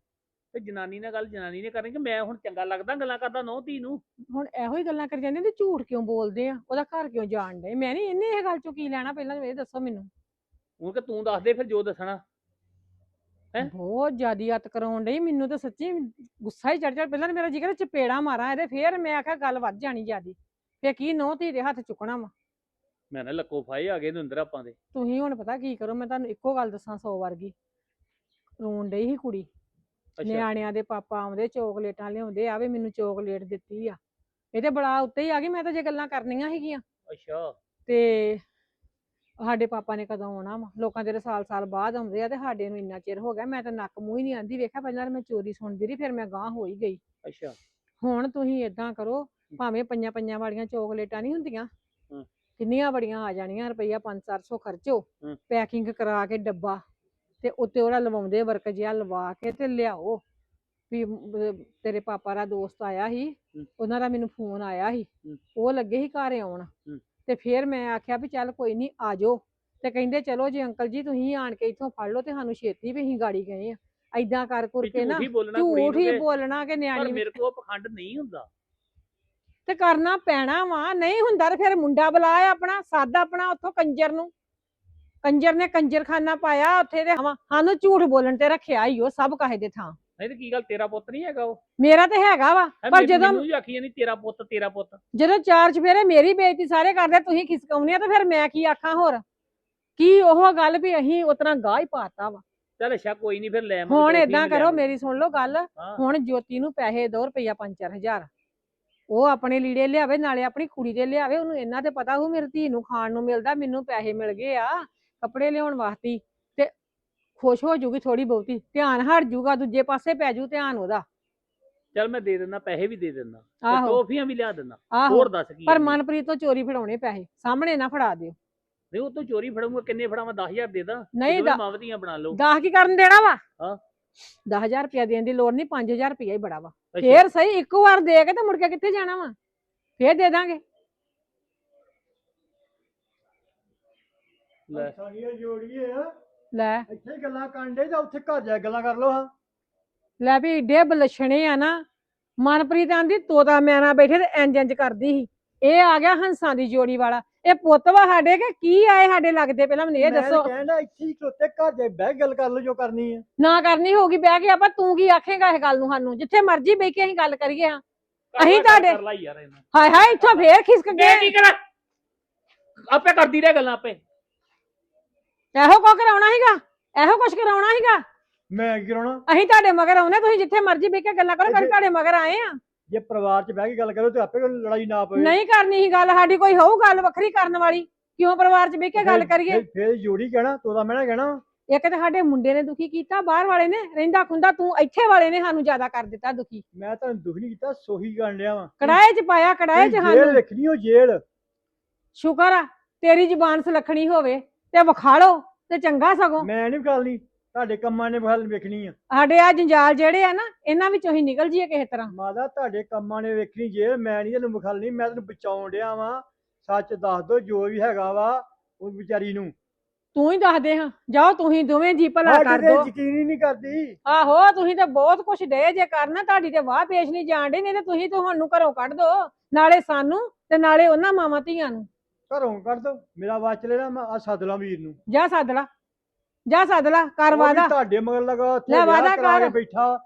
Speaker 4: ਤੇ ਜਨਾਨੀ ਨਾਲ ਗੱਲ ਜਨਾਨੀ ਨੇ ਕਰਨੀ ਕਿ ਮੈਂ ਹੁਣ ਚੰਗਾ ਲੱਗਦਾ ਗੱਲਾਂ ਕਰਦਾ ਨੌ ਧੀ ਨੂੰ?
Speaker 3: ਹੁਣ ਇਹੋ ਹੀ ਗੱਲਾਂ ਕਰੀ ਜਾਂਦੇ ਤੇ ਝੂਠ ਕਿਉਂ ਬੋਲਦੇ ਆ? ਉਹਦਾ ਘਰ ਕਿਉਂ ਜਾਣ ਡੇ ਮੈਂ ਨਹੀਂ ਇਹਨੇ ਇਹ ਗੱਲ ਚੋਂ ਕੀ ਲੈਣਾ ਪਹਿਲਾਂ ਇਹ ਦੱਸੋ ਮੈਨੂੰ।
Speaker 4: ਹੁਣ ਕਿ ਤੂੰ ਦੱਸ ਦੇ ਫਿਰ ਜੋ ਦੱਸਣਾ। ਹੈਂ?
Speaker 3: ਬਹੁਤ ਜ਼ਿਆਦੀ ਅਤ ਕਰਾਉਣ ਡਈ ਮੈਨੂੰ ਤਾਂ ਸੱਚੀ ਗੁੱਸਾ ਹੀ ਚੜ ਚੜ ਪਹਿਲਾਂ ਤਾਂ ਮੇਰਾ ਜਿਗਰ ਚਪੇੜਾ ਮਾਰਾਂ ਇਹਦੇ ਫੇਰ ਮੈਂ ਆਖਿਆ ਗੱਲ ਵੱਧ ਜਾਣੀ ਜਿਆਦੀ। ਫੇਰ ਕੀ ਨਹੁੰ ਧੀ ਦੇ ਹੱਥ ਚੁੱਕਣਾ ਵਾ।
Speaker 4: ਮੈਂ ਨਾ ਲੱਕੋ ਫਾਏ ਆ ਗਏ ਅੰਦਰ ਆਪਾਂ ਦੇ।
Speaker 3: ਤੁਸੀਂ ਹੁਣ ਪਤਾ ਕੀ ਕਰੋ ਮੈਂ ਤੁਹਾਨੂੰ ਇੱਕੋ ਗੱਲ ਦੱਸਾਂ ਸੌ ਵਾਰ ਗਈ ਰੋਣ ਡਈ ਸੀ ਕੁੜੀ। ਨਿਆਣਿਆਂ ਦੇ ਪਾਪਾ ਆਉਂਦੇ ਚੋਕਲੇਟਾਂ ਲਿਆਉਂਦੇ ਆਵੇ ਮੈਨੂੰ ਚੋਕਲੇਟ ਦਿੱਤੀ ਆ। ਇਹ ਤੇ ਬੜਾ ਉੱਤੇ ਹੀ ਆ ਗਈ ਮੈਂ ਤਾਂ ਜੇ ਗੱਲਾਂ ਕਰਨੀਆਂ ਹੈਗੀਆਂ
Speaker 4: ਅੱਛਾ।
Speaker 3: ਤੇ ਸਾਡੇ ਪਾਪਾ ਨੇ ਕਦੋਂ ਆਉਣਾ ਵਾ ਲੋਕਾਂ ਦੇ ਸਾਲ ਸਾਲ ਬਾਅਦ ਆਉਂਦੇ ਆ ਤੇ ਸਾਡੇ ਨੂੰ ਇੰਨਾ ਚਿਰ ਹੋ ਗਿਆ ਮੈਂ ਤਾਂ ਨੱਕ ਮੂੰਹ ਹੀ ਨਹੀਂ ਆਂਦੀ ਵੇਖਿਆ ਪਹਿਲਾਂ ਤਾਂ ਮੈਂ ਚੋਰੀ ਸੁਣਦੀ ਰਹੀ ਫਿਰ ਮੈਂ ਗਾਂ ਹੋ ਹੀ ਗਈ
Speaker 4: ਅੱਛਾ
Speaker 3: ਹੁਣ ਤੁਸੀਂ ਇਦਾਂ ਕਰੋ ਭਾਵੇਂ ਪੰਜਾਂ ਪੰਜਾਂ ਵਾਲੀਆਂ ਚੋਕਲੇਟਾਂ ਨਹੀਂ ਹੁੰਦੀਆਂ। ਕਿੰਨੀਆਂ ਬੜੀਆਂ ਆ ਜਾਣੀਆਂ ਰੁਪਈਆ 5-400 ਖਰਚੋ। ਪੈਕਿੰਗ ਕਰਾ ਕੇ ਡੱਬਾ ਤੇ ਉੱਤੇ ਉਹਦਾ ਲਵਾਉਂਦੇ ਵਰਕ ਜਿਹਾ ਲਵਾ ਕੇ ਤੇ ਲਿਆਓ ਵੀ ਤੇਰੇ ਪਾਪਾ ਦਾ ਦੋਸਤ ਆਇਆ ਸੀ। ਉਹਨਾਂ ਦਾ ਮੈਨੂੰ ਫੋਨ ਆਇਆ ਸੀ। ਉਹ ਲੱਗੇ ਸੀ ਘਰ ਆਉਣ। ਤੇ ਫਿਰ ਮੈਂ ਆਖਿਆ ਵੀ ਚੱਲ ਕੋਈ ਨਹੀਂ ਆ ਜਾਓ। ਤੇ ਕਹਿੰਦੇ ਚਲੋ ਜੀ ਅੰਕਲ ਜੀ ਤੁਸੀਂ ਆਣ ਕੇ ਇੱਥੋਂ ਫੜ ਲਓ ਤੇ ਸਾਨੂੰ ਛੇਤੀ ਵੀ ਅਸੀਂ ਗਾੜੀ ਗਏ ਆ। ਐਦਾਂ ਕਰ ਕੁਰ ਕੇ ਨਾ
Speaker 4: ਝੂਠ ਹੀ ਬੋਲਣਾ ਕੁੜੀ
Speaker 3: ਝੂਠ
Speaker 4: ਨੂੰ
Speaker 3: ਹੀ
Speaker 4: ਕਿ-
Speaker 3: ਬੋਲਣਾ ਕਿ
Speaker 4: ਪਰ
Speaker 3: ਨਿਆਣੀ
Speaker 4: ਮੇਰੇ ਕੋਲ ਪਖੰਡ ਨਹੀਂ ਹੁੰਦਾ।
Speaker 3: ਤੇ ਕਰਨਾ ਪੈਣਾ ਵਾ ਨਹੀਂ ਹੁੰਦਾ ਤੇ ਫਿਰ ਮੁੰਡਾ ਬੁਲਾਇਆ ਆਪਣਾ ਸਾਦਾ ਆਪਣਾ ਉੱਥੋਂ ਕੰਜਰ ਨੂੰ। ਕੰਜਰ ਨੇ ਕੰਜਰਖਾਨਾ ਪਾਇਆ ਉੱਥੇ ਤੇ ਸਾਨੂੰ ਝੂਠ ਬੋਲਣ ਤੇ ਰੱਖਿਆ ਹੀ ਉਹ ਸਭ ਕਾਹੇ ਦੇ ਥਾਂ।
Speaker 4: ਨਹੀਂ ਤੇ ਕੀ ਗੱਲ ਤੇਰਾ ਪੁੱਤ ਨਹੀਂ ਹੈਗਾ ਉਹ?
Speaker 3: ਮੇਰਾ ਤੇ ਹੈਗਾ ਵਾ
Speaker 4: ਹੈਂ,
Speaker 3: ਪਰ
Speaker 4: ਮੈਨੂੰ-
Speaker 3: ਜਦੋਂ
Speaker 4: ਮੈਨੂੰ ਵੀ ਆਖੀ ਨਹੀਂ ਤੇਰਾ ਪੁੱਤ ਤੇਰਾ ਪੁੱਤ।
Speaker 3: ਜਦੋਂ ਚਾਰ ਚਫੇਰੇ ਮੇਰੀ ਬੇਇੱਜ਼ਤੀ ਸਾਰੇ ਕਰਦੇ ਤੁਸੀਂ ਖਿਸਕਾਉਂਦੇ ਆ ਤੇ ਫਿਰ ਮੈਂ ਕੀ ਆਖਾਂ ਹੋਰ? ਕੀ ਉਹ ਗੱਲ ਵੀ ਅਸੀਂ ਉਤਨਾ ਗਾਹ ਹੀ ਪਾਤਾ ਵਾ?
Speaker 4: ਚੱਲ ਅੱਛਾ ਕੋਈ ਨਹੀਂ ਫਿਰ ਲੈ ਆਵਾਂਗੇ,
Speaker 3: ਹੁਣ
Speaker 4: ਵੀ ਲੈ
Speaker 3: ਕਰੋ
Speaker 4: ਆਵਾਂਗੇ।
Speaker 3: ਮੇਰੀ ਸੁਣ ਲਓ ਗੱਲ।
Speaker 4: ਹਾਂ।
Speaker 3: ਹੁਣ ਜੋਤੀ ਨੂੰ ਪੈਸੇ ਦੋ ਰੁਪਈਆ 5-4000 ਉਹ ਆਪਣੇ ਲੀੜੇ ਲਿਆਵੇ ਨਾਲੇ ਆਪਣੀ ਕੁੜੀ ਦੇ ਲਿਆਵੇ ਉਹਨੂੰ ਇਹਨਾਂ ਤੇ ਪਤਾ ਹੋ ਮੇਰੀ ਧੀ ਨੂੰ ਖਾਣ ਨੂੰ ਮਿਲਦਾ ਮੈਨੂੰ ਪੈਸੇ ਮਿਲ ਗਏ ਆ ਕੱਪੜੇ ਲਿਆਉਣ ਵਾਸਤੇ ਖੁਸ਼ ਹੋ ਜੂਗੀ ਥੋੜੀ ਬਹੁਤੀ ਧਿਆਨ ਹਟ ਜੂਗਾ ਦੂਜੇ ਪਾਸੇ ਪੈ ਜੂ ਧਿਆਨ ਉਹਦਾ।
Speaker 4: ਚੱਲ ਮੈਂ ਦੇ ਦਿੰਦਾ ਪੈਸੇ ਵੀ ਦੇ ਦਿੰਦਾ ਤੇ
Speaker 3: ਆਹੋ।
Speaker 4: ਟੋਫੀਆਂ ਵੀ ਲਿਆ ਦਿੰਦਾ
Speaker 3: ਆਹੋ।
Speaker 4: ਹੋਰ ਦੱਸ ਕੀ
Speaker 3: ਪਰ
Speaker 4: ਹੈ?
Speaker 3: ਮਨਪ੍ਰੀਤ ਤੋਂ ਚੋਰੀ ਫੜਾਉਣੇ ਪੈਸੇ ਸਾਹਮਣੇ ਨਾ ਫੜਾ ਦਿਓ।
Speaker 4: ਨਹੀਂ ਉਹ ਤੋਂ ਚੋਰੀ ਫੜਾਂਗਾ ਕਿੰਨੇ ਫੜਾਵਾਂ 10000 ਦੇ ਦਾਂ
Speaker 3: ਨਹੀਂ ਦਾ
Speaker 4: ਮਾਵਤੀਆਂ ਬਣਾ ਲਓ।
Speaker 3: ਦਾਹ ਕੀ ਕਰਨ ਦੇਣਾ ਵਾ?
Speaker 4: ਹਾਂ।
Speaker 3: 10000 ਰੁਪਇਆ ਦੇਣ ਦੀ ਲੋੜ ਨਹੀਂ 5000 ਰੁਪਇਆ ਹੀ ਬੜਾ ਵਾ।
Speaker 4: ਅੱਛਾ,
Speaker 3: ਫੇਰ ਸਹੀ ਇੱਕ ਵਾਰ ਦੇ ਕੇ ਤੇ ਮੁੜ ਕੇ ਕਿੱਥੇ ਜਾਣਾ ਵਾ? ਫੇਰ ਦੇ ਦਾਂਗੇ।
Speaker 4: ਲੈ।
Speaker 6: ਸਾਰੀਆਂ ਜੋੜੀਏ ਆ।
Speaker 3: ਲੈ।
Speaker 6: ਇੱਥੇ ਹੀ ਗੱਲਾਂ ਕਰਨ ਦੇ ਜਾਂ ਉੱਥੇ ਘਰ ਜਾ ਕੇ ਗੱਲਾਂ ਕਰ ਲਓ ਹਾਂ?
Speaker 3: ਲੈ ਵੀ ਏਡੇ ਬਲਛਣੇ ਆ ਨਾ। ਮਨਪ੍ਰੀਤ ਆਂਦੀ ਤੋਤਾ ਮੈਨਾ ਬੈਠੇ ਤੇ ਇੰਜ ਇੰਜ ਕਰਦੀ ਸੀ। ਇਹ ਆ ਗਿਆ ਹੰਸਾਂ ਦੀ ਜੋੜੀ ਵਾਲਾ। ਇਹ ਪੁੱਤ ਵਾ ਸਾਡੇ ਕਿ ਕੀ ਆਏ ਸਾਡੇ ਲੱਗਦੇ? ਪਹਿਲਾਂ ਮੈਨੂੰ ਇਹ
Speaker 6: ਮੈਂ
Speaker 3: ਦੱਸੋ।
Speaker 6: ਕਹਿੰਦਾ ਇੱਥੇ ਹੀ ਖਲੋਤੇ ਘਰ ਜਾ ਕੇ ਬਹਿ ਕੇ ਗੱਲ ਕਰ ਲਓ ਜੋ ਕਰਨੀ ਹੈ
Speaker 3: ਨਾ ਕਰਨੀ ਹੋਗੀ ਬਹਿ ਕੇ ਆਪਾਂ ਤੂੰ ਕੀ ਆਖੇਗਾ ਇਹ ਗੱਲ ਨੂੰ ਸਾਨੂੰ? ਜਿੱਥੇ ਮਰਜ਼ੀ ਬਹਿ ਕੇ ਅਸੀਂ ਗੱਲ ਕਰੀਏ ਹਾਂ। ਅਸੀਂ ਤੁਹਾਡੇ-
Speaker 4: ਕਰ ਲੈ ਯਾਰ ਇਹਨਾਂ।
Speaker 3: ਹਾਏ ਹਾਏ ਇੱਥੋਂ ਫੇਰ ਖਿਸਕ
Speaker 4: ਮੈਂ
Speaker 3: ਗਏ।
Speaker 4: ਕੀ ਕਰਾਂ? ਆਪੇ ਕਰਦੀ ਰਹਿ ਗੱਲਾਂ ਆਪੇ।
Speaker 3: ਇਹੋ ਕੋ ਕਰਾਉਣਾ ਹੈਗਾ ਇਹੋ ਕੁਛ ਕਰਾਉਣਾ ਹੈਗਾ
Speaker 6: ਮੈਂ ਕੀ ਕਰਾਉਣਾ?
Speaker 3: ਅਸੀਂ ਤੁਹਾਡੇ ਮਗਰ ਆਉਨੇ ਤੁਸੀਂ ਜਿੱਥੇ ਮਰਜ਼ੀ ਬਹਿ ਕੇ ਗੱਲਾਂ ਕਰੋ
Speaker 6: ਇੱਥੇ-
Speaker 3: ਤੁਹਾਡੇ ਮਗਰ ਆਏ ਆ
Speaker 6: ਜੇ ਪਰਿਵਾਰ 'ਚ ਬਹਿ ਕੇ ਗੱਲ ਕਰੋ ਤੇ ਆਪੇ ਕੋਈ ਲੜਾਈ ਨਾ ਪਵੇ।
Speaker 3: ਨਹੀਂ ਕਰਨੀ ਸੀ ਗੱਲ ਸਾਡੀ ਕੋਈ ਹੋਊ ਗੱਲ ਵੱਖਰੀ ਕਰਨ ਵਾਲੀ। ਕਿਉਂ ਪਰਿਵਾਰ 'ਚ ਬਹਿ ਕੇ ਗੱਲ ਕਰੀਏ?
Speaker 6: ਫਿਰ- ਫਿਰ ਜੋੜੀ ਕਹਿਣਾ ਤੋਦਾ ਮੈਂ ਨਾ ਕਹਿਣਾ।
Speaker 3: ਇੱਕ ਤੇ ਸਾਡੇ ਮੁੰਡੇ ਨੇ ਦੁਖੀ ਕੀਤਾ ਬਾਹਰ ਵਾਲੇ ਨੇ ਰਹਿੰਦਾ ਖੁੰਦਾ ਤੂੰ ਇੱਥੇ ਵਾਲੇ ਨੇ ਸਾਨੂੰ ਜ਼ਿਆਦਾ ਕਰ ਦਿੱਤਾ ਦੁਖੀ।
Speaker 6: ਮੈਂ ਤੁਹਾਨੂੰ ਦੁੱਖ ਨਹੀਂ ਕੀਤਾ ਸੋਹੀ ਕਰਨ ਲਿਆ ਵਾਂ।
Speaker 3: ਕੜਾਏ 'ਚ ਪਾਇਆ ਕੜਾਏ 'ਚ
Speaker 6: ਜੇਲ੍ਹ
Speaker 3: ਸਾਨੂੰ
Speaker 6: ਵੇਖਣੀ ਉਹ ਜੇਲ੍ਹ।
Speaker 3: ਸ਼ੁਕਰ ਆ ਤੇਰੀ ਜ਼ੁਬਾਨ ਸੁਲੱਖਣੀ ਹੋਵੇ। ਤੇ ਵਿਖਾਲੋ ਤੇ ਚੰਗਾ ਸਗੋਂ।
Speaker 6: ਮੈਂ ਨਹੀਂ ਵਿਖਾਲਣੀ ਤੁਹਾਡੇ ਕੰਮਾਂ ਨੇ ਵਿਖਾਲ ਵੇਖਣੀ ਆ।
Speaker 3: ਸਾਡੇ ਆ ਜੰਜਾਲ ਜਿਹੜੇ ਆ ਨਾ ਇਹਨਾਂ ਵਿੱਚੋਂ ਹੀ ਨਿਕਲ ਜੀਏ ਕਿਸੇ ਤਰ੍ਹਾਂ।
Speaker 6: ਮਾਦਾ ਤੁਹਾਡੇ ਕੰਮਾਂ ਨੇ ਵੇਖਣੀ ਜੇਲ੍ਹ ਮੈਂ ਨਹੀਂ ਤੈਨੂੰ ਵਿਖਾਲਣੀ ਮੈਂ ਤੈਨੂੰ ਬਚਾਉਣ ਡਿਆ ਵਾਂ। ਸੱਚ ਦੱਸ ਦੋ ਜੋ ਵੀ ਹੈਗਾ ਵਾ ਉਹ ਵਿਚਾਰੀ ਨੂੰ।
Speaker 3: ਤੂੰ ਹੀ ਦੱਸ ਦੇ ਹਾਂ। ਜਾਓ ਤੁਸੀਂ ਦੋਵੇਂ ਜੀ ਭਲਾ
Speaker 6: ਸਾਡੇ
Speaker 3: ਕਰ
Speaker 6: ਤੇ
Speaker 3: ਦੋ।
Speaker 6: ਯਕੀਨ ਹੀ ਨਹੀਂ ਕਰਦੀ।
Speaker 3: ਆਹੋ ਤੁਸੀਂ ਤਾਂ ਬਹੁਤ ਕੁਛ ਡੇ ਜੇ ਕਰਨਾ ਤੁਹਾਡੀ ਤੇ ਵਾਹ ਪੇਸ਼ ਨਹੀਂ ਜਾਣਦੇ ਨਹੀਂ ਤੇ ਤੁਸੀਂ ਤੁਹਾਨੂੰ ਘਰੋਂ ਕੱਢ ਦੋ। ਨਾਲੇ ਸਾਨੂੰ ਤੇ ਨਾਲੇ ਉਹਨਾਂ ਮਾਵਾਂ ਧੀਆਂ ਨੂੰ।
Speaker 6: ਘਰੋਂ ਕੱਢ ਦੋ। ਮੇਰਾ ਵਾਚ ਲੈਣਾ ਮੈਂ ਆ ਸੱਦ ਲਾਂ ਵੀਰ ਨੂੰ।
Speaker 3: ਜਾ ਸੱਦ ਲਾ। ਜਾ ਸੱਦ ਲਾ ਕਰ
Speaker 6: ਉਹ ਵੀ
Speaker 3: ਵਾਦਾ।
Speaker 6: ਤੁਹਾਡੇ ਮਗਰ ਲਗਾ ਉੱਥੇ
Speaker 3: ਲੈ
Speaker 6: ਵਿਆਹ ਕਰਾ ਕੇ
Speaker 3: ਕਰ।
Speaker 6: ਬੈਠਾ।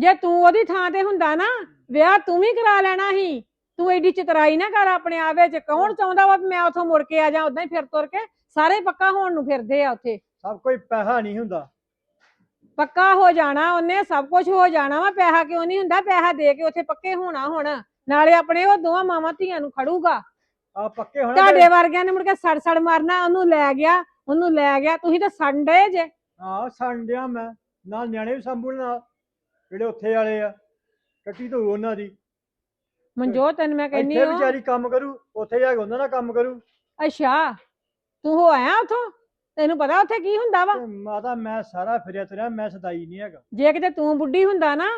Speaker 3: ਜੇ ਤੂੰ ਉਹਦੀ ਥਾਂ ਤੇ ਹੁੰਦਾ ਨਾ ਵਿਆਹ ਤੂੰ ਵੀ ਕਰਾ ਲੈਣਾ ਸੀ। ਤੂੰ ਐਡੀ ਚਤਰਾਈ ਨਾ ਕਰ ਆਪਣੇ ਆਪ ਵਿੱਚ ਕੌਣ ਚਾਹੁੰਦਾ ਵਾ ਵੀ ਮੈਂ ਉੱਥੋਂ ਮੁੜ ਕੇ ਆ ਜਾ ਉਦਾਂ ਹੀ ਫਿਰ ਤੁਰ ਕੇ ਸਾਰੇ ਪੱਕਾ ਹੋਣ ਨੂੰ ਫਿਰਦੇ ਆ ਉੱਥੇ।
Speaker 6: ਸਭ ਕੋਈ ਪੈਸਾ ਨਹੀਂ ਹੁੰਦਾ।
Speaker 3: ਪੱਕਾ ਹੋ ਜਾਣਾ ਉਹਨੇ ਸਭ ਕੁਝ ਹੋ ਜਾਣਾ ਵਾ। ਪੈਸਾ ਕਿਉਂ ਨਹੀਂ ਹੁੰਦਾ? ਪੈਸਾ ਦੇ ਕੇ ਉੱਥੇ ਪੱਕੇ ਹੋਣਾ ਹੁਣ। ਨਾਲੇ ਆਪਣੇ ਉਹ ਦੋਵਾਂ ਮਾਵਾਂ ਧੀਆਂ ਨੂੰ ਖੜੂਗਾ।
Speaker 6: ਆ ਪੱਕੇ ਹੋਣਾ
Speaker 3: ਤੁਹਾਡੇ ਵਰਗਿਆਂ ਨੇ ਮੁੜ ਕੇ ਸੜ ਸੜ ਮਾਰਨਾ ਉਹਨੂੰ ਲੈ ਗਿਆ ਉਹਨੂੰ ਲੈ ਗਿਆ ਤੁਸੀਂ ਤਾਂ ਸੰਡੇ ਜੇ।
Speaker 6: ਹਾਂ ਸੰਡਿਆ ਮੈਂ ਨਾਲ ਨਿਆਣੇ ਵੀ ਨਾਲ ਜਿਹੜੇ ਉੱਥੇ ਵਾਲੇ ਆ ਕੱਟੀ ਤੋਂ ਉਹਨਾਂ ਦੀ।
Speaker 3: ਮਨਜੋਤ ਤੈਨੂੰ ਮੈਂ ਕਹਿੰਨੀ
Speaker 6: ਇੱਥੇ
Speaker 3: ਹਾਂ।
Speaker 6: ਵਿਚਾਰੀ ਕੰਮ ਕਰੂ ਉੱਥੇ ਜਾ ਕੇ ਉਹਨਾਂ ਦਾ ਕੰਮ ਕਰੂ।
Speaker 3: ਅੱਛਾ ਤੂੰ ਹੋ ਆਇਆ ਉਥੋਂ? ਤੈਨੂੰ ਪਤਾ ਉੱਥੇ ਕੀ ਹੁੰਦਾ ਵਾ?
Speaker 6: ਤੇ ਮਾਤਾ ਮੈਂ ਸਾਰਾ ਫਿਰਿਆ ਤੁਰਿਆ ਮੈਂ ਸਦਾਈ ਨਹੀਂ ਹੈਗਾ।
Speaker 3: ਜੇ ਕਿਤੇ ਤੂੰ ਬੁੱਢੀ ਹੁੰਦਾ ਨਾ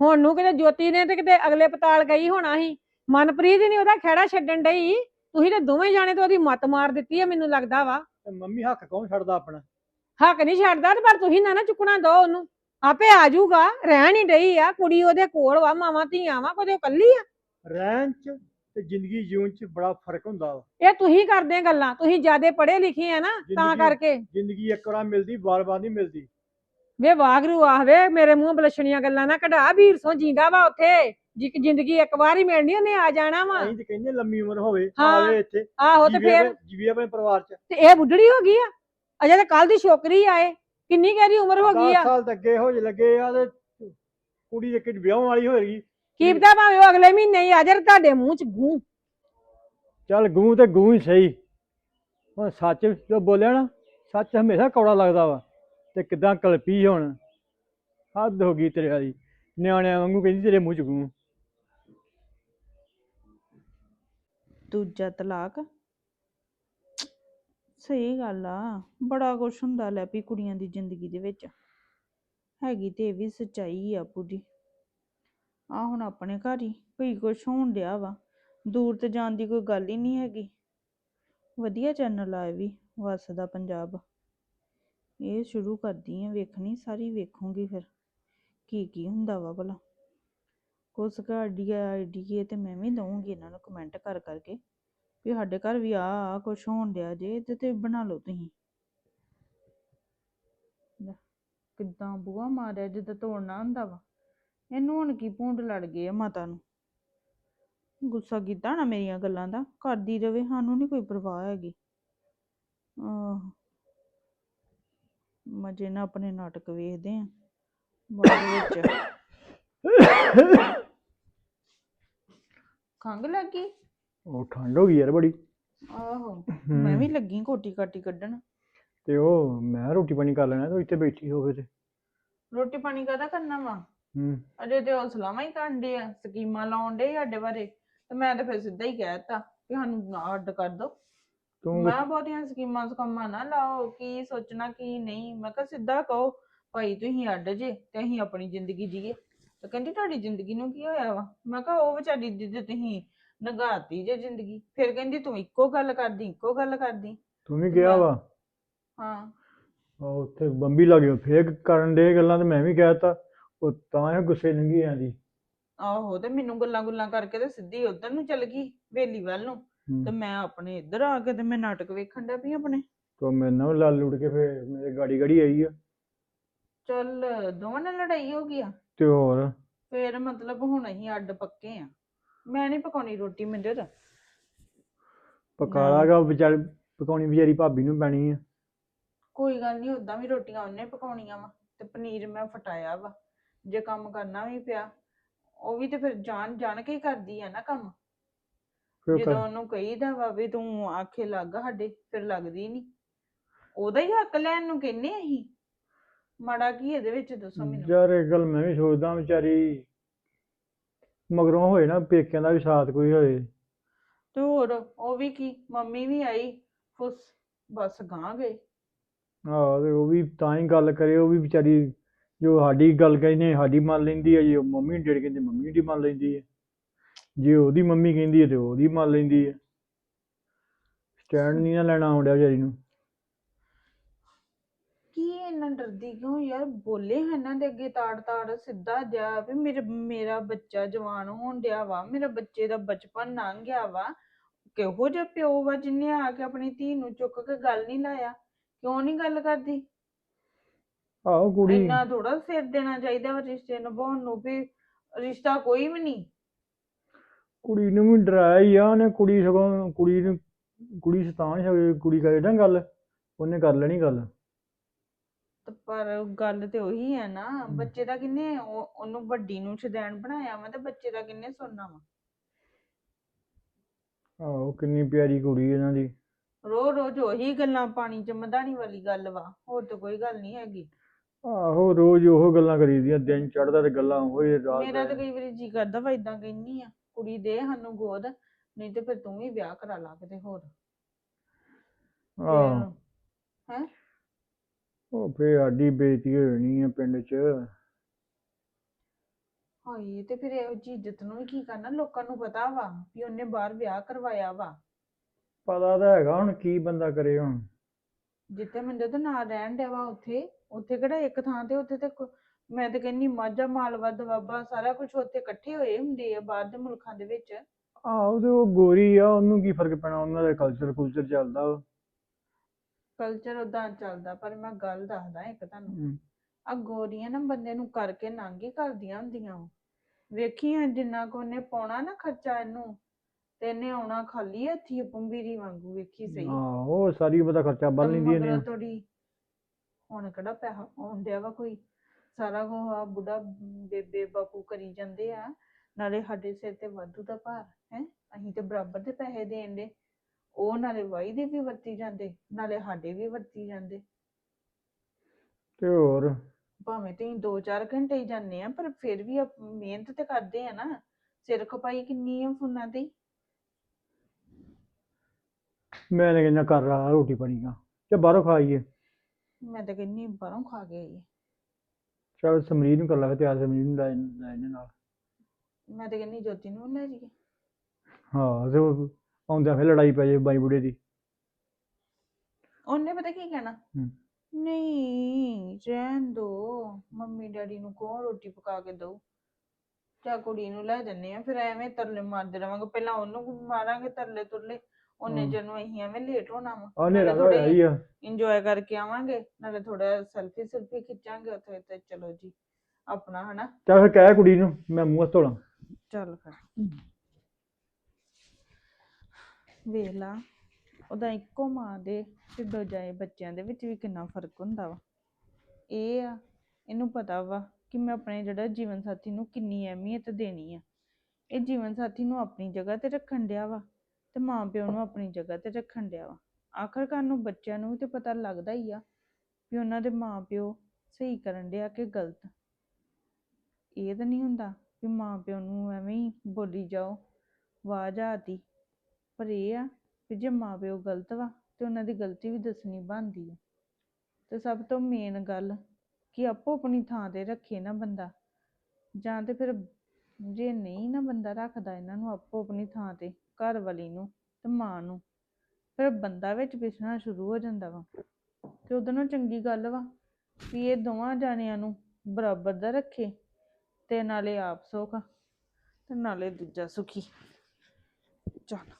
Speaker 3: ਹੁਣ ਨੂੰ ਕਿਤੇ ਜੋਤੀ ਨੇ ਤੇ ਕਿਤੇ ਅਗਲੇ ਪਤਾਲ ਗਈ ਹੋਣਾ ਸੀ। ਮਨਪ੍ਰੀਤ ਨੇ ਉਹਦਾ ਖਹਿੜਾ ਛੱਡਣ ਡਈ। ਤੁਸੀਂ ਤੇ ਦੋਵੇਂ ਜਾਣੇ ਤੇ ਉਹਦੀ ਮੱਤ ਮਾਰ ਦਿੱਤੀ ਆ ਮੈਨੂੰ ਲੱਗਦਾ ਵਾ।
Speaker 6: ਤੇ ਮੰਮੀ ਹੱਕ ਕੌਣ ਛੱਡਦਾ ਆਪਣਾ?
Speaker 3: ਹੱਕ ਨਹੀਂ ਛੱਡਦਾ ਤੇ ਪਰ ਤੁਸੀਂ ਨਾ ਨਾ ਚੁੱਕਣਾ ਦੋ ਉਹਨੂੰ। ਆਪੇ ਆ ਜਾਊਗਾ ਰਹਿਣ ਹੀ ਡਈ ਆ ਕੁੜੀ ਉਹਦੇ ਕੋਲ ਵਾ ਮਾਵਾਂ ਧੀਆਂ ਵਾ ਕਦੇ ਉਹ ਕੱਲੀ ਆ।
Speaker 6: ਰਹਿਣ ਚ ਤੇ ਜ਼ਿੰਦਗੀ ਜਿਉਣ ਚ ਬੜਾ ਫ਼ਰਕ ਹੁੰਦਾ ਵਾ।
Speaker 3: ਇਹ ਤੁਸੀਂ ਕਰਦੇ ਆ ਗੱਲਾਂ ਤੁਸੀਂ ਜਿਆਦੇ ਪੜ੍ਹੇ ਲਿਖੇ ਆ ਨਾ ਤਾਂ
Speaker 6: ਜ਼ਿੰਦਗੀ-
Speaker 3: ਕਰਕੇ।
Speaker 6: ਜ਼ਿੰਦਗੀ ਇੱਕ ਵਾਰ ਮਿਲਦੀ ਵਾਰ-ਵਾਰ ਨਹੀਂ ਮਿਲਦੀ।
Speaker 3: ਵੇ ਵਾਗਰੂ ਆਹਵੇ ਮੇਰੇ ਮੂੰਹ ਬਲਛਣੀਆਂ ਗੱਲਾਂ ਨਾ ਕਢਾ ਵੀਰ ਸੋ ਜਿੰਦਾ ਵਾ ਉੱਥੇ। ਜਿੱਕ ਜ਼ਿੰਦਗੀ ਇੱਕ ਵਾਰ ਹੀ ਮਿਲਣੀ ਉਹਨੇ ਆ ਜਾਣਾ ਵਾ।
Speaker 6: ਅਸੀਂ ਤੇ ਕਹਿੰਦੇ ਲੰਮੀ ਉਮਰ ਹੋਵੇ
Speaker 3: ਹਾਂ।
Speaker 6: ਆਵੇ ਇੱਥੇ।
Speaker 3: ਆਹੋ ਤੇ
Speaker 6: ਜੀਵੇ
Speaker 3: ਫੇਰ
Speaker 6: ਆਪਣੇ- ਜੀਵੇ ਆਪਣੇ ਪਰਿਵਾਰ ਚ।
Speaker 3: ਤੇ ਇਹ ਬੁੱਢੜੀ ਹੋ ਗਈ ਆ? ਅਜੇ ਤੇ ਕੱਲ ਦੀ ਛੋਕਰੀ ਆਏ। ਕਿੰਨੀ ਕਹਿ ਦੀ ਉਮਰ ਹੋ ਗਈ
Speaker 6: 10
Speaker 3: ਆ
Speaker 6: ਸਾਲ ਤੱਕ ਅੱਗੇ ਹੋ ਜੇ ਲੱਗੇ ਆ ਤੇ ਕੁੜੀ ਦੇ ਕਿ ਵਿਆਹ ਵਾਲੀ ਹੋਏਗੀ
Speaker 3: ਕੀ ਪਤਾ ਭਾਵੇਂ ਉਹ ਅਗਲੇ ਮਹੀਨੇ ਹੀ ਆ ਜਾਏ ਤੇ ਤੁਹਾਡੇ ਮੂੰਹ ਚ ਗੂੰ।
Speaker 6: ਚੱਲ ਗੂੰ ਤੇ ਗੂੰ ਹੀ ਸਹੀ। ਹੁਣ ਸੱਚ ਜੋ ਬੋਲਿਆ ਨਾ ਸੱਚ ਹਮੇਸ਼ਾ ਕੌੜਾ ਲੱਗਦਾ ਵਾ। ਤੇ ਕਿਦਾਂ ਕਲਪੀ ਹੁਣ। ਹੱਦ ਹੋ ਗਈ ਤੇਰੇ ਵਾਲੀ। ਨਿਆਣਿਆਂ ਵਾਂਗੂ ਕਹਿੰਦੀ ਤੇਰੇ ਮੂੰਹ ਚ ਗੂੰ।
Speaker 5: ਦੂਜਾ ਤਲਾਕ। ਸਹੀ ਗੱਲ ਆ, ਬੜਾ ਕੁਛ ਹੁੰਦਾ ਲੈ ਵੀ ਕੁੜੀਆਂ ਦੀ ਜ਼ਿੰਦਗੀ ਦੇ ਵਿੱਚ। ਹੈਗੀ ਤੇ ਇਹ ਵੀ ਸੱਚਾਈ ਆ ਪੂਰੀ ਆ ਹੁਣ ਆਪਣੇ ਘਰ ਹੀ ਕੋਈ ਕੁਛ ਹੋਣ ਡਿਆ ਵਾ, ਦੂਰ ਤੇ ਜਾਣ ਦੀ ਕੋਈ ਗੱਲ ਹੀ ਨਹੀਂ ਹੈਗੀ। ਵਧੀਆ ਚੈਨਲ ਆ ਇਹ ਵੀ ਵਸਦਾ ਪੰਜਾਬ। ਇਹ ਸ਼ੁਰੂ ਕਰਦੀ ਆ, ਵੇਖਣੀ, ਸਾਰੀ ਵੇਖੂੰਗੀ ਫਿਰ ਕੀ ਕੀ ਹੁੰਦਾ ਵਾ ਭਲਾ। ਕੁਛ ਆਈਡੀਆ ਆਈਡੀਏ ਤੇ ਮੈਂ ਵੀ ਦਊਂਗੀ ਇਹਨਾਂ ਨੂੰ ਕਮੈਂਟ ਕਰ ਕਰਕੇ ਵੀ ਸਾਡੇ ਘਰ ਵੀ ਆ ਆ ਕੁਛ ਹੋਣ ਡਿਆ ਜੇ, ਇਹਦੇ ਤੇ ਬਣਾ ਲਓ ਤੁਸੀਂ। ਕਿੱਦਾਂ ਬੂਹਾ ਮਾਰਿਆ ਜਿੱਦਾਂ ਤੋੜਨਾ ਹੁੰਦਾ ਵਾ। ਇਹਨੂੰ ਹੁਣ ਕੀ ਭੂੰਡ ਲੜ ਗਏ ਆ ਮਾਤਾ ਨੂੰ। ਗੁੱਸਾ ਕੀਤਾ ਨਾ ਮੇਰੀਆਂ ਗੱਲਾਂ ਦਾ, ਕਰਦੀ ਰਵੇ, ਸਾਨੂੰ ਨਹੀਂ ਕੋਈ ਪਰਵਾਹ ਹੈਗੀ। ਆਹ ਮਜੇ ਨਾਲ ਆਪਣੇ ਨਾਟਕ ਵੇਖਦੇ ਆ, ਬਾਅਦ ਵਿੱਚ। ਖੰਗ ਲੱਗੀ
Speaker 6: ਉਹ ਠੰਡ ਹੋ ਗਈ ਯਾਰ ਬੜੀ।
Speaker 5: ਆਹੋ ਮੈਂ ਵੀ ਲੱਗੀ ਕੋਟੀ ਕਾਟੀ ਕੱਢਣ।
Speaker 6: ਤੇ ਉਹ ਮੈਂ ਰੋਟੀ ਪਾਣੀ ਕਰ ਲੈਣਾ ਤੂੰ ਇੱਥੇ ਬੈਠੀ ਹੋਵੇ ਤੇ।
Speaker 5: ਰੋਟੀ ਪਾਣੀ ਕਾਹਦਾ ਕਰਨਾ ਵਾ?
Speaker 6: ਹੂੰ।
Speaker 5: ਅਜੇ ਤੇ ਉਹ ਸਲਾਮਾਂ ਹੀ ਕਰਨ ਡੇ ਆ ਸਕੀਮਾਂ ਲਾਉਣ ਡੇ ਸਾਡੇ ਬਾਰੇ। ਤੇ ਮੈਂ ਤੇ ਫਿਰ ਸਿੱਧਾ ਹੀ ਕਹਿ ਦਿੱਤਾ ਕਿ ਸਾਨੂੰ ਅੱਡ ਕਰ ਦੋ।
Speaker 6: ਤੂੰ
Speaker 5: ਮੈਂ ਬਹੁਤੀਆਂ ਸਕੀਮਾਂ ਸਕਮਾਂ ਨਾ ਲਾਓ ਕੀ ਸੋਚਣਾ ਕੀ ਨਹੀਂ? ਮੈਂ ਕਿਹਾ ਸਿੱਧਾ ਕਹੋ ਭਾਈ ਤੁਸੀਂ ਅੱਡ ਜੇ ਤੇ ਅਸੀਂ ਆਪਣੀ ਜ਼ਿੰਦਗੀ ਜੀਏ। ਤੇ ਕਹਿੰਦੀ ਤੁਹਾਡੀ ਜ਼ਿੰਦਗੀ ਨੂੰ ਕੀ ਹੋਇਆ ਵਾ? ਮੈਂ ਕਿਹਾ ਉਹ ਵਿਚਾਰੀ ਦੀ ਤੇ ਤੁਸੀਂ ਨਗਾਤੀ ਜੇ ਜ਼ਿੰਦਗੀ। ਫਿਰ ਕਹਿੰਦੀ ਤੂੰ ਇੱਕੋ ਗੱਲ ਕਰਦੀ ਇੱਕੋ ਗੱਲ ਕਰਦੀ।
Speaker 6: ਤੂੰ ਵੀ ਕਿਹਾ ਵਾ?
Speaker 5: ਹਾਂ।
Speaker 6: ਉਹ ਉੱਥੇ ਬੰਬੀ ਲੱਗੇ ਫੇਰ ਕਰਨ ਦੇ ਗੱਲਾਂ ਤੇ ਮੈਂ ਵੀ ਕਹਿਤਾ ਉਹ ਤਾਂ ਇਹ ਗੁੱਸੇ ਲੰਗੀ ਜਾਂਦੀ।
Speaker 5: ਆਹੋ ਤੇ ਮੈਨੂੰ ਗੱਲਾਂ ਗੁੱਲਾਂ ਕਰਕੇ ਤੇ ਸਿੱਧੀ ਉਧਰ ਨੂੰ ਚਲ ਗਈ ਵੇਲੀ ਵੱਲ ਨੂੰ। ਤੇ ਮੈਂ ਆਪਣੇ ਇੱਧਰ ਆ ਕੇ ਤੇ ਮੈਂ ਨਾਟਕ ਵੇਖਣ ਡਿਆ ਪਈ ਆਪਣੇ।
Speaker 6: ਤੋ ਮੈਨੂੰ ਲੱਲ ਲੁੜ ਕੇ ਫੇਰ ਮੇਰੇ ਗਾੜੀ ਗਾੜੀ ਆਈ ਆ।
Speaker 5: ਚੱਲ ਦੋਵਾਂ ਨਾਲ ਲੜਾਈ ਹੋ ਗਈ ਆ?
Speaker 6: ਤੇ ਹੋਰ?
Speaker 5: ਫੇਰ ਮਤਲਬ ਹੁਣ ਅਸੀਂ ਅੱਡ ਪੱਕੇ ਆ। ਮੈਂ ਨਹੀਂ ਪਕਾਉਣੀ ਰੋਟੀ ਮਿੰਦਰ।
Speaker 6: ਪਕਾ ਲਾਗਾ ਵਿਚਾਰ ਪਕਾਉਣੀ ਵਿਚਾਰੀ ਭਾਬੀ ਨੂੰ ਪੈਣੀ ਆ।
Speaker 5: ਕੋਈ ਗੱਲ ਨਹੀਂ ਉਦਾਂ ਵੀ ਰੋਟੀਆਂ ਉਹਨੇ ਪਕਾਉਣੀਆਂ ਵਾ ਤੇ ਪਨੀਰ ਮੈਂ ਫਟਾਇਆ ਵਾ। ਜੇ ਕੰਮ ਕਰਨਾ ਵੀ ਪਿਆ ਉਹ ਵੀ ਤੇ ਫਿਰ ਜਾਣ ਜਾਣ ਕੇ ਹੀ ਕਰਦੀ ਆ ਨਾ ਕੰਮ।
Speaker 6: ਫਿਰ
Speaker 5: ਜਦੋਂ
Speaker 6: ਕਰ-
Speaker 5: ਉਹਨੂੰ ਕਹੀਦਾ ਵਾ ਵੀ ਤੂੰ ਆਖੇ ਲੱਗ ਸਾਡੇ ਫਿਰ ਲੱਗਦੀ ਨਹੀਂ। ਉਹਦਾ ਹੀ ਹੱਕ ਲੈਣ ਨੂੰ ਕਹਿੰਨੇ ਅਸੀਂ। ਮਾੜਾ ਕੀ ਇਹਦੇ ਵਿੱਚ ਦੱਸੋ ਮੈਨੂੰ।
Speaker 6: ਯਾਰ ਇਹ ਗੱਲ ਮੈਂ ਵੀ ਸੋਚਦਾ ਵਿਚਾਰੀ ਮਗਰੋਂ ਹੋਏ ਨਾ ਪੇਕਿਆਂ ਦਾ ਵੀ ਸਾਥ ਕੋਈ ਹੋਏ।
Speaker 5: ਤੇ ਹੋਰ ਉਹ ਵੀ ਕੀ ਮੰਮੀ ਵੀ ਆਈ ਫੁੱਸ ਬਸ ਗਾਂ ਗਏ।
Speaker 6: ਆਹ ਤੇ ਉਹ ਵੀ ਤਾਂ ਹੀ ਗੱਲ ਕਰੇ ਉਹ ਵੀ ਵਿਚਾਰੀ ਜੋ ਸਾਡੀ ਗੱਲ ਕਹਿੰਦੇ ਸਾਡੀ ਮੰਨ ਲੈਂਦੀ ਹੈ ਜੇ ਉਹ ਮੰਮੀ ਡੈਡੀ ਕਹਿੰਦੇ ਮੰਮੀ ਦੀ ਮੰਨ ਲੈਂਦੀ ਹੈ। ਜੇ ਉਹਦੀ ਮੰਮੀ ਕਹਿੰਦੀ ਹੈ ਤੇ ਉਹਦੀ ਮੰਨ ਲੈਂਦੀ ਹੈ। ਸਟੈਂਡ ਨਹੀਂ ਨਾ ਲੈਣਾ ਆਉਂਦਿਆ ਵਿਚਾਰੀ ਨੂੰ।
Speaker 5: ਡਰਦੀ ਕਿਉਂ ਯਾਰ? ਬੋਲੇ ਇਹਨਾਂ ਦੇ ਅੱਗੇ ਤਾੜ ਤਾੜ ਸਿੱਧਾ ਜਾ ਵੀ ਮੇਰੇ ਮੇਰਾ ਬੱਚਾ ਜਵਾਨ ਹੋਣ ਡਿਆ ਵਾ ਮੇਰਾ ਬੱਚੇ ਦਾ ਬਚਪਨ ਲੰਘ ਗਿਆ ਵਾ। ਕਿਹੋ ਜਿਹਾ ਪਿਓ ਵਾ ਜਿਹਨੇ ਆ ਕੇ ਆਪਣੀ ਧੀ ਨੂੰ ਚੁੱਕ ਕੇ ਗੱਲ ਨਹੀਂ ਲਾਇਆ? ਕਿਉਂ ਨਹੀਂ ਗੱਲ ਕਰਦੀ?
Speaker 6: ਆਹੋ ਕੁੜੀ।
Speaker 5: ਇੰਨਾ ਥੋੜਾ ਸਿਰ ਦੇਣਾ ਚਾਹੀਦਾ ਵਾ ਰਿਸ਼ਤੇ ਨਿਭਾਉਣ ਨੂੰ ਵੀ ਰਿਸ਼ਤਾ ਕੋਈ ਵੀ ਨਹੀਂ।
Speaker 6: ਕੁੜੀ ਨੂੰ ਵੀ ਡਰਾਇਆ ਹੀ ਆ ਉਹਨੇ ਕੁੜੀ ਸਗੋਂ ਕੁੜੀ ਨੂੰ ਕੁੜੀ ਸਤਾਨ ਸਗੋਂ ਕੁੜੀ ਕਰੇ ਨਾ ਗੱਲ ਉਹਨੇ ਕਰ ਲੈਣੀ ਗੱਲ।
Speaker 5: ਤੇ ਪਰ ਗੱਲ ਤੇ ਉਹੀ ਹੈ ਨਾ ਬੱਚੇ ਦਾ ਕਿੰਨੇ ਉਹ- ਉਹਨੂੰ ਵੱਡੀ ਨੂੰ ਸ਼ਦੈਣ ਬਣਾਇਆ ਵਾ ਤੇ ਬੱਚੇ ਦਾ ਕਿੰਨੇ ਸੁਣਨਾ ਵਾ।
Speaker 6: ਆਹੋ ਕਿੰਨੀ ਪਿਆਰੀ ਕੁੜੀ ਇਹਨਾਂ ਦੀ।
Speaker 5: ਰੋ ਰੋਜ਼ ਉਹੀ ਗੱਲਾਂ ਪਾਣੀ ਚ ਮਧਾਣੀ ਵਾਲੀ ਗੱਲ ਵਾ ਹੋਰ ਤਾਂ ਕੋਈ ਗੱਲ ਨਹੀਂ ਹੈਗੀ।
Speaker 6: ਆਹੋ ਰੋਜ਼ ਉਹ ਗੱਲਾਂ ਕਰੀਦੀਆਂ ਦਿਨ ਚੜਦਾ ਤੇ ਗੱਲਾਂ ਹੋਏ ਰਾਤ
Speaker 5: ਮੇਰਾ ਤਾਂ ਕਈ ਵਾਰੀ ਜੀ ਕਰਦਾ ਵਾ ਇਦਾਂ ਕਹਿੰਨੀ ਆ ਕੁੜੀ ਦੇ ਸਾਨੂੰ ਗੋਦ ਨਹੀਂ ਤੇ ਫਿਰ ਤੂੰ ਵੀ ਵਿਆਹ ਕਰਾ ਲਾ ਕਿਤੇ ਹੋਰ।
Speaker 6: ਆਹੋ।
Speaker 5: ਹੈ?
Speaker 6: ਉਹ ਫੇਰ ਸਾਡੀ ਬੇਇੱਜ਼ਤੀ ਹੋਣੀ ਆ ਪਿੰਡ 'ਚ।
Speaker 5: ਹਾਏ ਤੇ ਫਿਰ ਇਹੋ ਜਿਹੀ ਇੱਜ਼ਤ ਨੂੰ ਵੀ ਕੀ ਕਰਨਾ? ਲੋਕਾਂ ਨੂੰ ਪਤਾ ਵਾ ਵੀ ਉਹਨੇ ਬਾਹਰ ਵਿਆਹ ਕਰਵਾਇਆ ਵਾ।
Speaker 6: ਪਤਾ ਤਾਂ ਹੈਗਾ ਹੁਣ ਕੀ ਬੰਦਾ ਕਰੇ ਹੁਣ।
Speaker 5: ਜਿੱਥੇ ਮੁੰਡੇ ਦਾ ਨਾਲ ਰਹਿਣ ਡਿਆ ਵਾ ਉੱਥੇ ਉੱਥੇ ਕਿਹੜਾ ਇੱਕ ਥਾਂ ਤੇ ਉੱਥੇ ਤੇ ਕੋ- ਮੈਂ ਤਾਂ ਕਹਿੰਨੀ ਮਾਝਾ ਮਾਲਵਾ ਦੁਆਬਾ ਸਾਰਾ ਕੁਝ ਉੱਥੇ ਇਕੱਠੇ ਹੋਏ ਹੁੰਦੇ ਆ ਬਾਹਰ ਦੇ ਮੁਲਕਾਂ ਦੇ ਵਿੱਚ।
Speaker 6: ਆਹੋ ਤੇ ਉਹ ਗੋਰੀ ਆ ਉਹਨੂੰ ਕੀ ਫ਼ਰਕ ਪੈਣਾ? ਉਹਨਾਂ ਦਾ ਕਲਚਰ ਕੁਲਚਰ ਚੱਲਦਾ ਵਾ।
Speaker 5: ਕਲਚਰ ਉਦਾਂ ਚੱਲਦਾ ਪਰ ਮੈਂ ਗੱਲ ਦੱਸਦਾ ਇੱਕ ਤੁਹਾਨੂੰ।
Speaker 6: ਹਮ,
Speaker 5: ਆ ਗੋਰੀਆਂ ਨਾ ਬੰਦੇ ਨੂੰ ਕਰਕੇ ਨਾਂਗੀ ਕਰਦੀਆਂ ਹੁੰਦੀਆਂ ਵਾ। ਵੇਖੀ ਆ ਜਿੰਨਾ ਕੋ ਉਹਨੇ ਪਾਉਣਾ ਨਾ ਖਰਚਾ ਇਹਨੂੰ ਤੇ ਇਹਨੇ ਆਉਣਾ ਖਾਲੀ ਹੱਥੀ ਪੰਬੀਰੀ ਵਾਂਗੂ ਵੇਖੀ ਸਹੀ।
Speaker 6: ਹਾਂ ਉਹ ਸਾਰੀ ਪਤਾ ਖਰਚਾ ਬੰਨ ਲੈਂਦੀ ਨੇ
Speaker 5: ਮਗਰੋਂ ਹੁਣ ਕਿਹੜਾ ਪੈਸਾ ਆਉਣ ਡਿਆ ਵਾ ਕੋਈ? ਸਾਰਾ ਕੁਝ ਆ ਬੁੱਢਾ ਬੇਬੇ ਬਾਪੂ ਕਰੀ ਜਾਂਦੇ ਆ। ਨਾਲੇ ਸਾਡੇ ਸਿਰ ਤੇ ਵਾਧੂ ਦਾ ਭਾਰ ਹੈ? ਅਸੀਂ ਤੇ ਬਰਾਬਰ ਦੇ ਪੈਸੇ ਦੇਣ ਦੇ। ਉਹ ਨਾਲੇ ਵਾਈ ਦੇ ਵੀ ਵਰਤੀ ਜਾਂਦੇ ਨਾਲੇ ਸਾਡੇ ਵੀ ਵਰਤੀ ਜਾਂਦੇ।
Speaker 6: ਤੇ ਹੋਰ?
Speaker 5: ਭਾਵੇਂ ਤੁਸੀਂ 2-4 ਘੰਟੇ ਹੀ ਜਾਂਦੇ ਆ ਪਰ ਫਿਰ ਵੀ ਆਪ- ਮਿਹਨਤ ਤੇ ਕਰਦੇ ਆ ਨਾ। ਸਿਰ ਖਪਾਈ ਕਿੰਨੀ ਆ ਫੋਨਾਂ ਤੇ? ਹੀ।
Speaker 6: ਮੈਂ ਨੇ ਕਹਿੰਦਾ ਕਰ ਰਹਾ ਰੋਟੀ ਪਾਣੀ ਦਾ ਤੇ ਬਾਹਰੋਂ ਖਾਈਏ।
Speaker 5: ਮੈਂ ਤਾਂ ਕਹਿੰਨੀ ਬਾਹਰੋਂ ਖਾ ਕੇ ਆਈਏ।
Speaker 6: ਚਲ ਸਮਰੀਤ ਨੂੰ ਕਰ ਲਾਂਗੇ ਤਿਆਰ ਸਮਰੀਤ ਨੂੰ ਲੈ ਲੈ ਨਾਲ।
Speaker 5: ਮੈਂ ਤਾਂ ਕਹਿੰਨੀ ਜੋਤੀ ਨੂੰ ਵੀ ਲੈ ਜਾਈਏ।
Speaker 6: ਹਾਂ ਤੇ ਉਹ ਆਉਂਦਿਆਂ ਫਿਰ ਲੜਾਈ ਪੈ ਜਾਏ ਬਾਈ ਬੁੜੇ ਦੀ।
Speaker 5: ਉਹਨੇ ਪਤਾ ਕੀ ਕਹਿਣਾ। ਨਹੀਂ ਰਹਿਣ ਦੋ। ਮੰਮੀ ਡੈਡੀ ਨੂੰ ਕੌਣ ਰੋਟੀ ਪਕਾ ਕੇ ਦਊ ਚਾ ਕੁੜੀ ਨੂੰ ਲੈ ਜੰਨੇ ਆ ਫਿਰ ਐਵੇਂ ਤਰਲੇ ਮਾਰਦੇ ਰਵਾਂਗੇ। ਪਹਿਲਾਂ ਉਹਨੂੰ ਮਾਰਾਂਗੇ ਤਰਲੇ ਤੁਰਲੇ। ਉਹਨੇ। ਜਦੋਂ ਅਸੀਂ ਐਵੇਂ ਲੇਟ ਹੋਣਾ ਵਾ
Speaker 6: ਆ ਹਨੇਰਾ ਤਾਂ ਹੋਇਆ ਹੀ ਆ।
Speaker 5: ਇੰਜੋਏ ਕਰਕੇ ਆਵਾਂਗੇ ਨਾਲੇ ਥੋੜਾ ਸੈਲਫੀ ਸੈਲਫੀ ਖਿੱਚਾਂਗੇ ਉੱਥੇ ਤੇ ਚਲੋ ਜੀ ਆਪਣਾ ਹਨਾ।
Speaker 6: ਚੱਲ ਫਿਰ ਕਹਿ ਕੁੜੀ ਨੂੰ ਮੈਂ ਮੂੰਹ ਹੱਥ ਧੋਲਾਂ।
Speaker 5: ਚੱਲ ਫਿਰ। ਵੇਖ ਲਾ, ਉਹਦਾ ਇੱਕੋ ਮਾਂ ਦੇ ਢਿੱਡੋਂ ਜਾਏ ਬੱਚਿਆਂ ਦੇ ਵਿੱਚ ਵੀ ਕਿੰਨਾ ਫ਼ਰਕ ਹੁੰਦਾ ਵਾ। ਇਹ ਆ, ਇਹਨੂੰ ਪਤਾ ਵਾ ਕਿ ਮੈਂ ਆਪਣੇ ਜਿਹੜਾ ਜੀਵਨ ਸਾਥੀ ਨੂੰ ਕਿੰਨੀ ਅਹਿਮੀਅਤ ਦੇਣੀ ਆ। ਇਹ ਜੀਵਨ ਸਾਥੀ ਨੂੰ ਆਪਣੀ ਜਗ੍ਹਾ ਤੇ ਰੱਖਣ ਡਿਆ ਵਾ ਤੇ ਮਾਂ ਪਿਓ ਨੂੰ ਆਪਣੀ ਜਗ੍ਹਾ ਤੇ ਰੱਖਣ ਡਿਆ ਵਾ। ਆਖਰਕਾਰ ਨੂੰ ਬੱਚਿਆਂ ਨੂੰ ਤੇ ਪਤਾ ਲੱਗਦਾ ਹੀ ਆ ਵੀ ਉਹਨਾਂ ਦੇ ਮਾਂ ਪਿਓ ਸਹੀ ਕਰਨ ਡਿਆ ਕਿ ਗਲਤ। ਇਹ ਤਾਂ ਨਹੀਂ ਹੁੰਦਾ ਵੀ ਮਾਂ ਪਿਓ ਨੂੰ ਐਵੇਂ ਹੀ ਬੋਲੀ ਜਾਓ ਆਵਾਜ਼ ਆਤੀ ਪਰ ਇਹ ਆ ਵੀ ਜੇ ਮਾਂ ਪਿਓ ਗਲਤ ਵਾ ਤੇ ਉਹਨਾਂ ਦੀ ਗਲਤੀ ਵੀ ਦੱਸਣੀ ਬਣਦੀ ਆ। ਤੇ ਸਭ ਤੋਂ ਮੇਨ ਗੱਲ ਕਿ ਆਪੋ ਆਪਣੀ ਥਾਂ ਤੇ ਰੱਖੇ ਨਾ ਬੰਦਾ। ਜਾਂ ਤੇ ਫਿਰ ਜੇ ਨਹੀਂ ਨਾ ਬੰਦਾ ਰੱਖਦਾ ਇਹਨਾਂ ਨੂੰ ਆਪੋ ਆਪਣੀ ਥਾਂ ਤੇ, ਘਰ ਵਾਲੀ ਨੂੰ ਤੇ ਮਾਂ ਨੂੰ, ਫਿਰ ਬੰਦਾ ਵਿੱਚ ਪਿਸਣਾ ਸ਼ੁਰੂ ਹੋ ਜਾਂਦਾ ਵਾ। ਤੇ ਉਹਦੇ ਨਾਲ ਚੰਗੀ ਗੱਲ ਵਾ ਵੀ ਇਹ ਦੋਵਾਂ ਜਾਣਿਆਂ ਨੂੰ ਬਰਾਬਰ ਦਾ ਰੱਖੇ ਤੇ ਨਾਲੇ ਆਪ ਸੁੱਖ ਤੇ ਨਾਲੇ ਦੂਜਾ ਸੁਖੀ। ਚੱਲ।